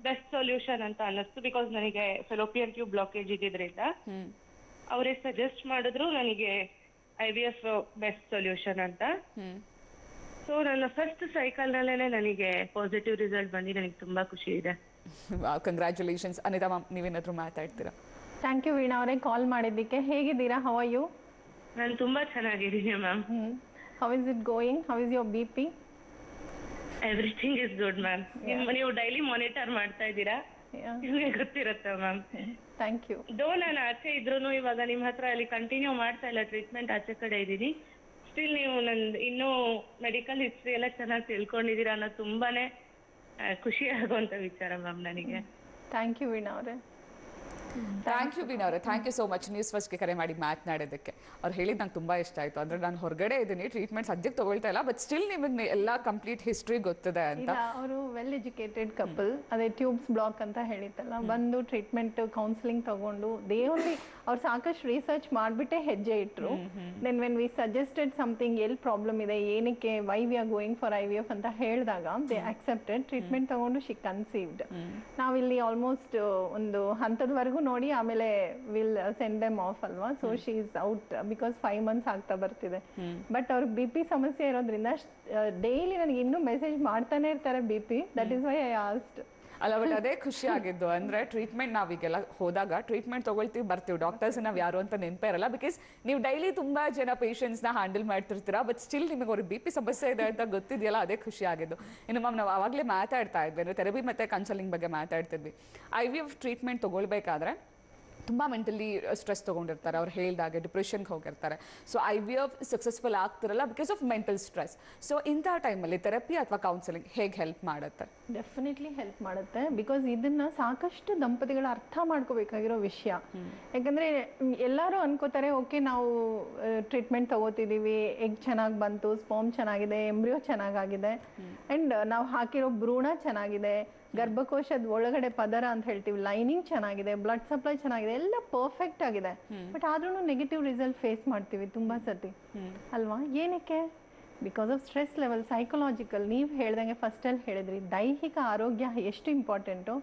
[SPEAKER 4] best solution ಅಂತ ಅನ್ನಿಸ್ತು ಬಿಕಾಸ್ ನನಗೆ ಫೆಲೋಪಿಯನ್ ಟ್ಯೂಬ್ ಬ್ಲಾಕೇಜ್ ಇದ್ದಿದ್ರಿಂದ.
[SPEAKER 1] ಹ್ಮ್.
[SPEAKER 4] ಅವರೇ ಸಜೆಸ್ಟ್ ಮಾಡಿದ್ರು ನನಗೆ I V F best solution ಅಂತ. ಸೊ ನನ್ನ ಫಸ್ಟ್ ಸೈಕಲ್ ನಲ್ಲೇನೆ ನನಗೆ ಪಾಸಿಟಿವ್ ರಿಸಲ್ಟ್ ಬಂದು ನನಗೆ ತುಂಬಾ ಖುಷಿ ಇದೆ.
[SPEAKER 1] ಕಂಗ್ರ್ಯಾಚುಲೇಷನ್ಸ್ ಅನಿತಾ ಮ್ಯಾಮ್ ನೀವೇನಾದ್ರೂ ಮಾತಾಡ್ತೀರಾ?
[SPEAKER 3] ಥ್ಯಾಂಕ್ ಯು ವೀಣಾ ಅವರೇ ಕಾಲ್ ಮಾಡಿದ್ದಕ್ಕೆ. ಹೇಗಿದ್ದೀರಾ? ಹೌ ಆರ್ ಯು
[SPEAKER 4] ನಾನು ತುಂಬಾ ಚೆನ್ನಾಗಿದ್ದೀನಿ ma'am
[SPEAKER 3] how is it going how is your B P
[SPEAKER 4] everything is good ma'am ನೀವು ಡೈಲಿ ಮಾನಿಟರ್ ಮಾಡ್ತಾ ಇದ್ದೀರಾ? ನಿಮಗೆ ಗೊತ್ತಿರುತ್ತೆ ಮ್ಯಾಮ್
[SPEAKER 3] ಥ್ಯಾಂಕ್ ಯು
[SPEAKER 4] ದೋ ನಾನು ಆಚೆ ಇದ್ರು ಇವಾಗ ನಿಮ್ ಹತ್ರ ಅಲ್ಲಿ ಕಂಟಿನ್ಯೂ ಮಾಡ್ತಾ ಇಲ್ಲ ಟ್ರೀಟ್ಮೆಂಟ್ ಆಚೆ ಕಡೆ ಇದ್ದೀನಿ. ಸ್ಟಿಲ್ ನೀವು ನಂದು ಇನ್ನೂ ಮೆಡಿಕಲ್ ಹಿಸ್ಟ್ರಿ ಎಲ್ಲ ಚೆನ್ನಾಗಿ ತಿಳ್ಕೊಂಡಿದ್ದೀರಾ ಅನ್ನೋದು ತುಂಬಾನೇ ಆ, ಖುಷಿ ಆಗುವಂತ ವಿಚಾರ ಮ್ಯಾಮ್ ನನಗೆ.
[SPEAKER 3] ಥ್ಯಾಂಕ್ ಯು ವೀಣಾ ಅವರೇ.
[SPEAKER 1] ಥ್ಯಾಂಕ್ ಯು ಬಿನ್ ಅವರೇ. Thank you so much news ಫಸ್ಟ್ಗೆ ಕರೆ ಮಾಡಿ ಮಾತನಾಡೋದಕ್ಕೆ. ಅವ್ರು ಹೇಳಿದ್ದು ನಂಗೆ ತುಂಬ ಇಷ್ಟ ಆಯಿತು. ಅಂದರೆ ನಾನು ಹೊರಗಡೆ ಇದ್ದೀನಿ ಟ್ರೀಟ್ಮೆಂಟ್ ಸದ್ಯಕ್ಕೆ ತೊಗೊಳ್ತಾ ಇಲ್ಲ ಬಟ್ ಸ್ಟಿಲ್ ನಿಮಗೆ ಎಲ್ಲ ಕಂಪ್ಲೀಟ್ ಹಿಸ್ಟ್ರಿ ಗೊತ್ತಿದೆ ಅಂತ.
[SPEAKER 3] ಅವರು ವೆಲ್ ಎಜುಕೇಟೆಡ್ ಕಪಲ್ ಅದೇ ಟ್ಯೂಬ್ಸ್ ಬ್ಲಾಕ್ ಅಂತ ಹೇಳಿತ್ತಲ್ಲ ಬಂದು ಟ್ರೀಟ್ಮೆಂಟ್ ಕೌನ್ಸಿಲಿಂಗ್ ತಗೊಂಡು ದೇ ಓನ್ಲಿ ಅವ್ರು ಸಾಕಷ್ಟು ರಿಸರ್ಚ್ ಮಾಡಿಬಿಟ್ಟೆ ಹೆಜ್ಜೆ ಇಟ್ಟರು then when we suggested something ಎಲ್ಲಿ ಪ್ರಾಬ್ಲಮ್ ಇದೆ ಏನಕ್ಕೆ why we are going for I V F ಅಂತ ಹೇಳಿದಾಗ ದೇ ಅಕ್ಸೆಪ್ಟೆಡ್ ಟ್ರೀಟ್ಮೆಂಟ್ ತಗೊಂಡು ಶಿ ಕನ್ಸೀವ್ಡ್ ನಾವಿಲ್ಲಿ ಆಲ್ಮೋಸ್ಟ್ ಒಂದು ಹಂತದವರೆಗೂ ನೋಡಿ ಆಮೇಲೆ ವಿಲ್ ಸೆಂಡ್ ದೆಮ್ ಆಫ್ ಅಲ್ವಾ? So she is out because five months ಆಗ್ತಾ ಬರ್ತಿದೆ. ಬಟ್ ಅವ್ರಿಗೆ ಬಿ ಪಿ ಸಮಸ್ಯೆ ಇರೋದ್ರಿಂದ ಡೈಲಿ ನನಗೆ ಇನ್ನೂ ಮೆಸೇಜ್ ಮಾಡ್ತಾನೆ ಇರ್ತಾರೆ B P that is why I asked
[SPEAKER 1] ಅಲ್ಲ ಬಟ್ ಅದೇ ಖುಷಿ ಆಗಿದ್ದು. ಅಂದ್ರೆ ಟ್ರೀಟ್ಮೆಂಟ್ ನಾವೀಗೆಲ್ಲ ಹೋದಾಗ ಟ್ರೀಟ್ಮೆಂಟ್ ತಗೊಳ್ತೀವಿ, ಬರ್ತೀವಿ. ಡಾಕ್ಟರ್ಸ್ ನಾವ್ ಯಾರು ಅಂತ ನೆನಪೇ ಇರಲ್ಲ. ಬಿಕಾಸ್ ನೀವು ಡೈಲಿ ತುಂಬಾ ಜನ ಪೇಷಂಟ್ಸ್ನ ಹ್ಯಾಂಡಲ್ ಮಾಡ್ತಿರ್ತೀರಾ ಬಟ್ ಸ್ಟಿಲ್ ನಿಮಗೆ ಅವ್ರಿಗೆ ಬಿ ಪಿ ಸಮಸ್ಯೆ ಇದೆ ಅಂತ ಗೊತ್ತಿದೆಯಲ್ಲ, ಅದೇ ಖುಷಿ ಆಗಿದ್ದು. ಇನ್ನು ಮ್ಯಾಮ್ ನಾವು ಆವಾಗಲೇ ಮಾತಾಡ್ತಾ ಇದ್ವಿ. ಅಂದ್ರೆ ಥೆರಪಿ ಮತ್ತೆ ಕನ್ಸಲ್ಟಿಂಗ್ ಬಗ್ಗೆ ಮಾತಾಡ್ತಿದ್ವಿ. ಐ ವಿ ಎಫ್ ಟ್ರೀಟ್ಮೆಂಟ್ ತಗೊಳ್ಬೇಕಾದ್ರೆ ತುಂಬ ಮೆಂಟಲಿ ಸ್ಟ್ರೆಸ್ ತೊಗೊಂಡಿರ್ತಾರೆ. ಅವ್ರು ಹೇಳ್ದಾಗೆ ಡಿಪ್ರೆಷನ್ಗೆ ಹೋಗಿರ್ತಾರೆ. So I V F successful ಆಗ್ತಿರಲ್ಲ because of mental stress so ಇಂಥ ಟೈಮಲ್ಲಿ ಥೆರಪಿ ಅಥವಾ ಕೌನ್ಸಿಲಿಂಗ್ ಹೇಗೆ ಹೆಲ್ಪ್ ಮಾಡುತ್ತೆ?
[SPEAKER 3] ಡೆಫಿನೆಟ್ಲಿ ಹೆಲ್ಪ್ ಮಾಡುತ್ತೆ. ಬಿಕಾಸ್ ಇದನ್ನು ಸಾಕಷ್ಟು ದಂಪತಿಗಳು ಅರ್ಥ ಮಾಡ್ಕೋಬೇಕಾಗಿರೋ ವಿಷಯ. ಯಾಕಂದರೆ ಎಲ್ಲರೂ ಅನ್ಕೋತಾರೆ ಓಕೆ ನಾವು ಟ್ರೀಟ್ಮೆಂಟ್ ತಗೋತಿದೀವಿ. ಎಗ್ ಚೆನ್ನಾಗಿ ಬಂತು ಸ್ಪೋಮ್ ಚೆನ್ನಾಗಿದೆ ಎಂಬ್ರಿಯೋ ಚೆನ್ನಾಗಾಗಿದೆ. ಆ್ಯಂಡ್ ನಾವು ಹಾಕಿರೋ ಭ್ರೂಣ ಚೆನ್ನಾಗಿದೆ. ಗರ್ಭಕೋಶದ ಒಳಗಡೆ ಪದರ ಅಂತ ಹೇಳ್ತೀವಿ ಲೈನಿಂಗ್ ಚೆನ್ನಾಗಿದೆ ಬ್ಲಡ್ ಸಪ್ಲೈ ಚೆನ್ನಾಗಿದೆ ಎಲ್ಲ ಪರ್ಫೆಕ್ಟ್ ಆಗಿದೆ. ಬಟ್ ಆದ್ರೂ ನೆಗೆಟಿವ್ ರಿಸಲ್ಟ್ ಫೇಸ್ ಮಾಡ್ತೀವಿ ತುಂಬಾ ಸತಿ. ಅಲ್ವಾ? ಏನಕ್ಕೆ? Because of stress level psychological ನೀವು ಹೇಳ್ದಂಗೆ ಫಸ್ಟಲ್ಲಿ ಹೇಳಿದ್ರಿ ದೈಹಿಕ ಆರೋಗ್ಯ ಎಷ್ಟು ಇಂಪಾರ್ಟೆಂಟು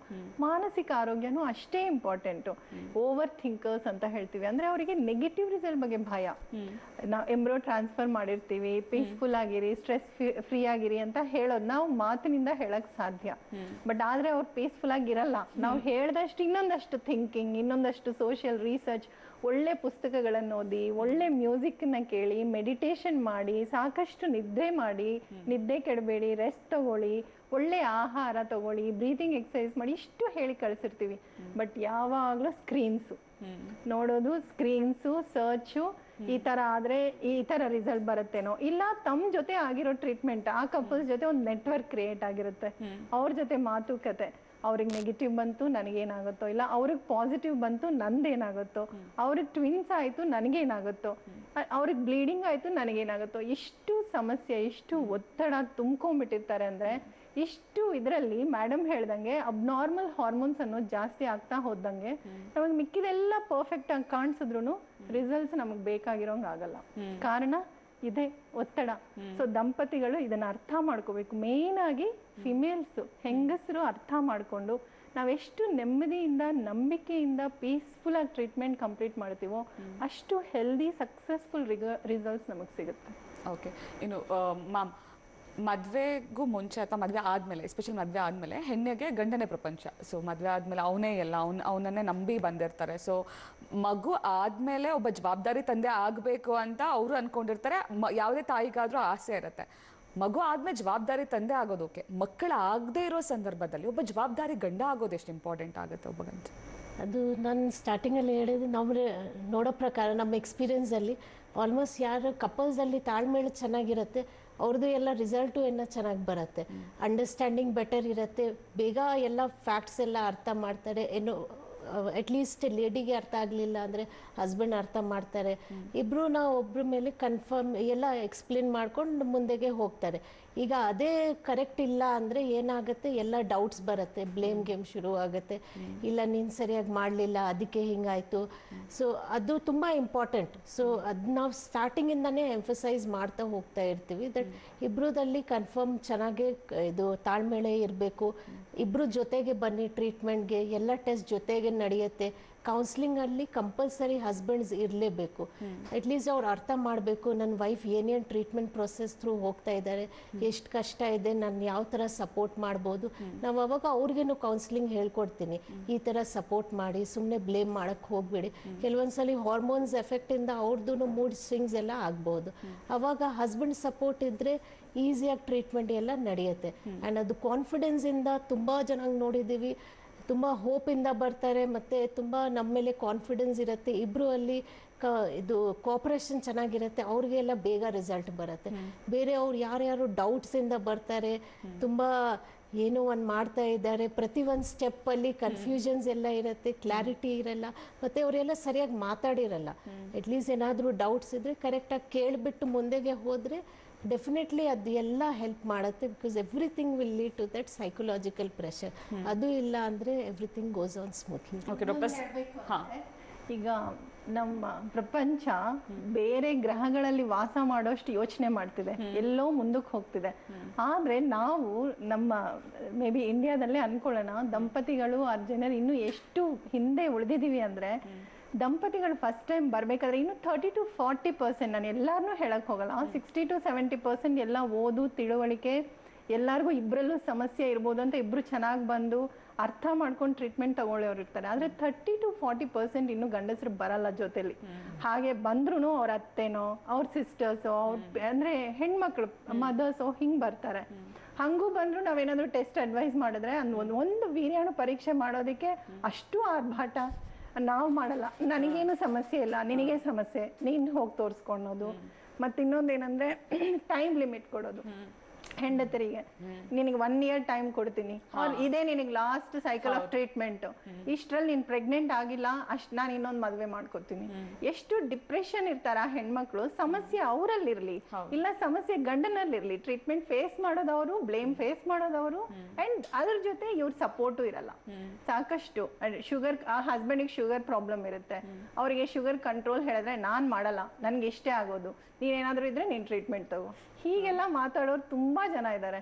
[SPEAKER 3] ಮಾನಸಿಕ ಆರೋಗ್ಯನೂ ಅಷ್ಟೇ ಇಂಪಾರ್ಟೆಂಟು ಓವರ್ ಥಿಂಕರ್ಸ್ ಅಂತ ಹೇಳ್ತೀವಿ. ಅಂದ್ರೆ ಅವರಿಗೆ ನೆಗೆಟಿವ್ ರಿಸಲ್ಟ್ ಬಗ್ಗೆ ಭಯ. ನಾವು ಎಂಬ್ರೋ ಟ್ರಾನ್ಸ್ಫರ್ ಮಾಡಿರ್ತೀವಿ ಪೀಸ್ಫುಲ್ ಆಗಿರಿ ಸ್ಟ್ರೆಸ್ ಫ್ರೀ ಆಗಿರಿ ಅಂತ ಹೇಳೋದು ನಾವು ಮಾತಿನಿಂದ ಹೇಳಕ್ ಸಾಧ್ಯ. ಬಟ್ ಆದ್ರೆ ಅವ್ರು ಪೀಸ್ಫುಲ್ ಆಗಿರಲ್ಲ. ನಾವು ಹೇಳ್ದಷ್ಟು ಇನ್ನೊಂದಷ್ಟು ಥಿಂಕಿಂಗ್ ಇನ್ನೊಂದಷ್ಟು ಸೋಷಿಯಲ್ ರಿಸರ್ಚ್ ಒಳ್ಳೆ ಪುಸ್ತಕಗಳನ್ನು ಓದಿ ಒಳ್ಳೆ ಮ್ಯೂಸಿಕ್ನ ಕೇಳಿ ಮೆಡಿಟೇಷನ್ ಮಾಡಿ ಸಾಕಷ್ಟು ನಿದ್ದೆ ಮಾಡಿ ನಿದ್ದೆ ಕೆಡಬೇಡಿ ರೆಸ್ಟ್ ತಗೊಳ್ಳಿ ಒಳ್ಳೆ ಆಹಾರ ತಗೊಳ್ಳಿ ಬ್ರೀತಿಂಗ್ ಎಕ್ಸಸೈಸ್ ಮಾಡಿ ಇಷ್ಟು ಹೇಳಿ ಕಳಿಸಿರ್ತೀವಿ. ಬಟ್ ಯಾವಾಗಲೂ ಸ್ಕ್ರೀನ್ಸು ನೋಡೋದು ಸ್ಕ್ರೀನ್ಸು ಸರ್ಚು ಈ ತರ ಆದ್ರೆ ಈ ತರ ರಿಸಲ್ಟ್ ಬರುತ್ತೇನೋ. ಇಲ್ಲ ತಮ್ಮ ಜೊತೆ ಆಗಿರೋ ಟ್ರೀಟ್ಮೆಂಟ್ ಆ ಕಪಲ್ಸ್ ಜೊತೆ ಒಂದು ನೆಟ್ವರ್ಕ್ ಕ್ರಿಯೇಟ್ ಆಗಿರುತ್ತೆ. ಅವ್ರ ಜೊತೆ ಮಾತುಕತೆ. ಅವ್ರಿಗೆ ನೆಗೆಟಿವ್ ಬಂತು ನನಗೇನಾಗುತ್ತೋ ಇಲ್ಲ ಅವ್ರಿಗೆ ಪಾಸಿಟಿವ್ ಬಂತು ನಂದೇನಾಗುತ್ತೋ ಅವ್ರಿಗೆ ಟ್ವಿನ್ಸ್ ಆಯಿತು ನನಗೇನಾಗುತ್ತೋ ಅವ್ರಿಗೆ ಬ್ಲೀಡಿಂಗ್ ಆಯಿತು ನನಗೇನಾಗುತ್ತೋ ಇಷ್ಟು ಸಮಸ್ಯೆ ಇಷ್ಟು ಒತ್ತಡ ತುಂಬ್ಕೊಂಡ್ಬಿಟ್ಟಿರ್ತಾರೆ ಅಂದ್ರೆ ಇಷ್ಟು ಇದರಲ್ಲಿ ಮೇಡಮ್ ಹೇಳ್ದಂಗೆ ಅಬ್ನಾರ್ಮಲ್ ಹಾರ್ಮೋನ್ಸ್ ಅನ್ನೋದು ಜಾಸ್ತಿ ಆಗ್ತಾ ಹೋದಂಗೆ ನಮಗೆ ಮಿಕ್ಕಿದೆಲ್ಲ ಪರ್ಫೆಕ್ಟ್ ಆಗಿ ಕಾಣಿಸಿದ್ರು ರಿಸಲ್ಟ್ಸ್ ನಮಗೆ ಬೇಕಾಗಿರೋಂಗಾಗಲ್ಲ ಕಾರಣ ಇದೆ ಒತ್ತಡ. ಸೊ ದಂಪತಿಗಳು ಇದನ್ನ ಅರ್ಥ ಮಾಡ್ಕೋಬೇಕು. ಮೇನ್ ಆಗಿ ಫಿಮೇಲ್ಸ್ ಹೆಂಗಸರು ಅರ್ಥ ಮಾಡ್ಕೊಂಡು ನಾವೆಷ್ಟು ನೆಮ್ಮದಿಯಿಂದ ನಂಬಿಕೆಯಿಂದ ಪೀಸ್ಫುಲ್ ಆಗಿ ಟ್ರೀಟ್ಮೆಂಟ್ ಕಂಪ್ಲೀಟ್ ಮಾಡ್ತೀವೋ ಅಷ್ಟು ಹೆಲ್ದಿ ಸಕ್ಸಸ್ಫುಲ್ ರಿಸಲ್ಟ್ಸ್ ನಮಗೆ ಸಿಗುತ್ತೆ.
[SPEAKER 1] ಓಕೆ ಇನ್ನು ಮ್ಯಾಮ್ ಮದುವೆಗೂ ಮುಂಚೆ ಅಥವಾ ಮದುವೆ ಆದಮೇಲೆ ಎಸ್ಪೆಷಲಿ ಮದುವೆ ಆದಮೇಲೆ ಹೆಣ್ಣಿಗೆ ಗಂಡನೇ ಪ್ರಪಂಚ. ಸೊ ಮದುವೆ ಆದಮೇಲೆ ಅವನೇ ಎಲ್ಲ, ಅವ್ನು, ಅವನನ್ನೇ ನಂಬಿ ಬಂದಿರ್ತಾರೆ. ಸೊ ಮಗು ಆದಮೇಲೆ ಒಬ್ಬ ಜವಾಬ್ದಾರಿ ತಂದೆ ಆಗಬೇಕು ಅಂತ ಅವರು ಅಂದ್ಕೊಂಡಿರ್ತಾರೆ ಮ, ಯಾವುದೇ ತಾಯಿಗಾದರೂ ಆಸೆ ಇರುತ್ತೆ. ಮಗು ಆದಮೇಲೆ ಜವಾಬ್ದಾರಿ ತಂದೆ ಆಗೋದು ಓಕೆ. ಮಕ್ಕಳು ಆಗದೇ ಇರೋ ಸಂದರ್ಭದಲ್ಲಿ ಒಬ್ಬ ಜವಾಬ್ದಾರಿ ಗಂಡ ಆಗೋದು ಎಷ್ಟು ಇಂಪಾರ್ಟೆಂಟ್ ಆಗುತ್ತೆ ಒಬ್ಬ ಗಂಡ
[SPEAKER 2] ಅದು ನಾನು ಸ್ಟಾರ್ಟಿಂಗಲ್ಲಿ ಹೇಳಿದ್ರೆ ನಮ್ಮ ನೋಡೋ ಪ್ರಕಾರ ನಮ್ಮ ಎಕ್ಸ್ಪೀರಿಯನ್ಸಲ್ಲಿ ಆಲ್ಮೋಸ್ಟ್ ಯಾರು ಕಪಲ್ಸಲ್ಲಿ ತಾಳ್ಮೇಳು ಚೆನ್ನಾಗಿರುತ್ತೆ ಅವ್ರದ್ದು ಎಲ್ಲ ರಿಸಲ್ಟು ಎಲ್ಲ ಚೆನ್ನಾಗಿ ಬರುತ್ತೆ. ಅಂಡರ್ಸ್ಟ್ಯಾಂಡಿಂಗ್ ಬೆಟರ್ ಇರುತ್ತೆ. ಬೇಗ ಎಲ್ಲ ಫ್ಯಾಕ್ಟ್ಸ್ ಎಲ್ಲ ಅರ್ಥ ಮಾಡ್ತಾರೆ. ಏನು ಅಟ್ಲೀಸ್ಟ್ ಲೇಡಿಗೆ ಅರ್ಥ ಆಗಲಿಲ್ಲ ಅಂದರೆ ಹಸ್ಬೆಂಡ್ ಅರ್ಥ ಮಾಡ್ತಾರೆ. ಇಬ್ಬರು ನಾವು ಒಬ್ಬರ ಮೇಲೆ ಕನ್ಫರ್ಮ್ ಎಲ್ಲ ಎಕ್ಸ್ಪ್ಲೇನ್ ಮಾಡ್ಕೊಂಡು ಮುಂದೆಗೆ ಹೋಗ್ತಾರೆ. ಈಗ ಅದೇ ಕರೆಕ್ಟ್ ಇಲ್ಲ ಅಂದರೆ ಏನಾಗುತ್ತೆ? ಎಲ್ಲ ಡೌಟ್ಸ್ ಬರುತ್ತೆ. ಬ್ಲೇಮ್ ಗೇಮ್ ಶುರು ಆಗುತ್ತೆ. ಇಲ್ಲ, ನೀನು ಸರಿಯಾಗಿ ಮಾಡಲಿಲ್ಲ, ಅದಕ್ಕೆ ಹಿಂಗಾಯಿತು. ಸೊ ಅದು ತುಂಬ ಇಂಪಾರ್ಟೆಂಟ್ ಸೊ ಅದು ನಾವು ಸ್ಟಾರ್ಟಿಂಗಿಂದನೇ ಎಂಫಸೈಸ್ ಮಾಡ್ತಾ ಹೋಗ್ತಾ ಇರ್ತೀವಿ ದಟ್ ಇಬ್ಬರದಲ್ಲಿ ಕನ್ಫರ್ಮ್ ಚೆನ್ನಾಗಿ ಇದು ತಾಳ್ಮೆಳೆ ಇರಬೇಕು. ಇಬ್ಬರು ಜೊತೆಗೆ ಬನ್ನಿ ಟ್ರೀಟ್ಮೆಂಟ್ಗೆ ಎಲ್ಲ ಟೆಸ್ಟ್ ಜೊತೆಗೆ ನಡೆಯುತ್ತೆ. ಕೌನ್ಸ್ಲಿಂಗಲ್ಲಿ ಕಂಪಲ್ಸರಿ ಹಸ್ಬೆಂಡ್ಸ್ ಇರಲೇಬೇಕು. ಅಟ್ಲೀಸ್ಟ್ ಅವ್ರು ಅರ್ಥ ಮಾಡಬೇಕು ನನ್ನ ವೈಫ್ ಏನೇನು ಟ್ರೀಟ್ಮೆಂಟ್ ಪ್ರೊಸೆಸ್ ಥ್ರೂ ಹೋಗ್ತಾ ಇದ್ದಾರೆ ಎಷ್ಟು ಕಷ್ಟ ಇದೆ ನಾನು ಯಾವ ಥರ ಸಪೋರ್ಟ್ ಮಾಡ್ಬೋದು. ನಾವು ಅವಾಗ ಅವ್ರಿಗೇನು ಕೌನ್ಸಿಲಿಂಗ್ ಹೇಳ್ಕೊಡ್ತೀನಿ. ಈ ಥರ ಸಪೋರ್ಟ್ ಮಾಡಿ ಸುಮ್ಮನೆ ಬ್ಲೇಮ್ ಮಾಡೋಕ್ಕೆ ಹೋಗ್ಬೇಡಿ. ಕೆಲವೊಂದ್ಸಲಿ ಹಾರ್ಮೋನ್ಸ್ ಎಫೆಕ್ಟಿಂದ ಅವ್ರದ್ದು ಮೂಡ್ ಸ್ವಿಂಗ್ಸ್ ಎಲ್ಲ ಆಗ್ಬೋದು. ಅವಾಗ ಹಸ್ಬೆಂಡ್ ಸಪೋರ್ಟ್ ಇದ್ದರೆ ಈಸಿಯಾಗಿ ಟ್ರೀಟ್ಮೆಂಟ್ ಎಲ್ಲ ನಡೆಯುತ್ತೆ. ಆ್ಯಂಡ್ ಅದು ಕಾನ್ಫಿಡೆನ್ಸಿಂದ ತುಂಬ ಜನ ನೋಡಿದ್ದೀವಿ. ತುಂಬ ಹೋಪಿಂದ ಬರ್ತಾರೆ ಮತ್ತು ತುಂಬ ನಮ್ಮ ಮೇಲೆ ಕಾನ್ಫಿಡೆನ್ಸ್ ಇರುತ್ತೆ. ಇಬ್ಬರು ಅಲ್ಲಿ ಕ ಇದು ಕೋಪರೇಷನ್ ಚೆನ್ನಾಗಿರುತ್ತೆ. ಅವ್ರಿಗೆಲ್ಲ ಬೇಗ ರಿಸಲ್ಟ್ ಬರುತ್ತೆ. ಬೇರೆ ಅವ್ರು ಯಾರ್ಯಾರು ಡೌಟ್ಸಿಂದ ಬರ್ತಾರೆ ತುಂಬ ಏನೋ ಒಂದು ಮಾಡ್ತಾ ಇದ್ದಾರೆ. ಪ್ರತಿ ಒಂದು ಸ್ಟೆಪ್ಪಲ್ಲಿ ಕನ್ಫ್ಯೂಷನ್ಸ್ ಎಲ್ಲ ಇರುತ್ತೆ ಕ್ಲಾರಿಟಿ ಇರಲ್ಲ. ಮತ್ತು ಅವರೆಲ್ಲ ಸರಿಯಾಗಿ ಮಾತಾಡಿರಲ್ಲ. ಅಟ್ಲೀಸ್ಟ್ ಏನಾದರೂ ಡೌಟ್ಸ್ ಇದ್ದರೆ ಕರೆಕ್ಟಾಗಿ ಕೇಳಿಬಿಟ್ಟು ಮುಂದೆಗೆ ಹೋದರೆ ಡೆಫಿನೆಟ್ಲಿ ಅದು ಎಲ್ಲ ಹೆಲ್ಪ್ ಮಾಡುತ್ತೆ because everything will lead to that psychological pressure ಅದು ಇಲ್ಲ ಅಂದರೆ everything goes on smoothly
[SPEAKER 1] okay doctor
[SPEAKER 3] ಈಗ ನಮ್ಮ ಪ್ರಪಂಚ ಬೇರೆ ಗ್ರಹಗಳಲ್ಲಿ ವಾಸ ಮಾಡೋಷ್ಟು ಯೋಚನೆ ಮಾಡ್ತಿದೆ. ಎಲ್ಲೋ ಮುಂದಕ್ಕೆ ಹೋಗ್ತಿದೆ. ಆದರೆ ನಾವು ನಮ್ಮ ಮೇ ಬಿ ಇಂಡಿಯಾದಲ್ಲೇ ಅನ್ಕೊಳ್ಳೋಣ ದಂಪತಿಗಳು ಆ ಜನರು ಇನ್ನೂ ಎಷ್ಟು ಹಿಂದೆ ಉಳಿದಿದ್ದೀವಿ ಅಂದ್ರೆ ದಂಪತಿಗಳು ಫಸ್ಟ್ ಟೈಮ್ ಬರಬೇಕಾದ್ರೆ ಇನ್ನು ತರ್ಟಿ ಟು ಫಾರ್ಟಿ ಪರ್ಸೆಂಟ್ ನಾನು ಎಲ್ಲರನ್ನೂ ಹೇಳಕ್ಕೆ ಹೋಗಲ್ಲ. ಸಿಕ್ಸ್ಟಿ ಟು ಸೆವೆಂಟಿ ಪರ್ಸೆಂಟ್ ಎಲ್ಲ ಓದು ತಿಳುವಳಿಕೆ ಎಲ್ಲರಿಗೂ ಇಬ್ಬರಲ್ಲೂ ಸಮಸ್ಯೆ ಇರ್ಬೋದು ಅಂತ ಇಬ್ಬರು ಚೆನ್ನಾಗಿ ಬಂದು ಅರ್ಥ ಮಾಡ್ಕೊಂಡು ಟ್ರೀಟ್ಮೆಂಟ್ ತಗೊಳ್ಳೋರು ಇರ್ತಾರೆ. ಆದರೆ ಥರ್ಟಿ ಟು ಫಾರ್ಟಿ ಪರ್ಸೆಂಟ್ ಇನ್ನು ಗಂಡಸರು ಬರಲ್ಲ ಜೊತೆಲಿ. ಹಾಗೆ ಬಂದ್ರೂ ಅವ್ರ ಅತ್ತೆನೋ ಅವ್ರ ಸಿಸ್ಟರ್ಸೋ ಅವ್ರ ಅಂದರೆ ಹೆಣ್ಮಕ್ಳು ಮದರ್ಸೋ ಹಿಂಗೆ ಬರ್ತಾರೆ. ಹಂಗೂ ಬಂದ್ರು ನಾವೇನಾದರೂ ಟೆಸ್ಟ್ ಅಡ್ವೈಸ್ ಮಾಡಿದ್ರೆ ಅಂದ್ ಒಂದು ಒಂದು ವೀರ್ಯಾಣು ಪರೀಕ್ಷೆ ಮಾಡೋದಕ್ಕೆ ಅಷ್ಟು ಆರ್ಭಾಟ. ನಾವು ಮಾಡಲ್ಲ. ನನಗೇನು ಸಮಸ್ಯೆ ಇಲ್ಲ. ನಿನಗೆ ಸಮಸ್ಯೆ. ನೀನು ಹೋಗಿ ತೋರಿಸ್ಕೊಳೋದು ಮತ್ತೆ ಇನ್ನೊಂದೇನಂದ್ರೆ ಟೈಮ್ ಲಿಮಿಟ್ ಕೊಡೋದು. ಹೆಂಡತರಿಗೆ. ನಿನಗೆ ಒನ್ ಇಯರ್ ಟೈಮ್ ಕೊಡ್ತೀನಿ. ಅವ್ರ್ ಇದೇ ನಿನಗೆ ಲಾಸ್ಟ್ ಸೈಕಲ್ ಆಫ್ ಟ್ರೀಟ್ಮೆಂಟ್ ಇಷ್ಟ್ರಲ್ಲಿ ನೀನ್ ಪ್ರೆಗ್ನೆಂಟ್ ಆಗಿಲ್ಲ ಅಷ್ಟು ನಾನು ಇನ್ನೊಂದು ಮದುವೆ ಮಾಡ್ಕೊತೀನಿ ಎಷ್ಟು ಡಿಪ್ರೆಷನ್ ಇರ್ತಾರ ಹೆಣ್ಮಕ್ಳು ಸಮಸ್ಯೆ ಅವರಲ್ಲಿರ್ಲಿ. ಇಲ್ಲ ಸಮಸ್ಯೆ ಗಂಡನಲ್ಲಿರ್ಲಿ. ಟ್ರೀಟ್ಮೆಂಟ್ ಫೇಸ್ ಮಾಡೋದವರು ಬ್ಲೇಮ್ ಫೇಸ್ ಮಾಡೋದವರು ಅಂಡ್ ಅದ್ರ ಜೊತೆ ಇವ್ರ ಸಪೋರ್ಟು ಇರಲ್ಲ. ಸಾಕಷ್ಟು ಶುಗರ್ ಆ ಹಸ್ಬೆಂಡಿಗೆ ಶುಗರ್ ಪ್ರಾಬ್ಲಮ್ ಇರುತ್ತೆ. ಅವರಿಗೆ ಶುಗರ್ ಕಂಟ್ರೋಲ್ ಹೇಳಿದ್ರೆ ನಾನ್ ಮಾಡಲ್ಲ. ನನ್ಗೆ ಇಷ್ಟೇ ಆಗೋದು. ನೀನೇನಾದರೂ ಇದ್ರೆ ನೀನ್ ಟ್ರೀಟ್ಮೆಂಟ್ ತಗೋ. ಹೀಗೆಲ್ಲ ಮಾತಾಡೋರು ತುಂಬಾ ಜನ ಇದ್ದಾರೆ.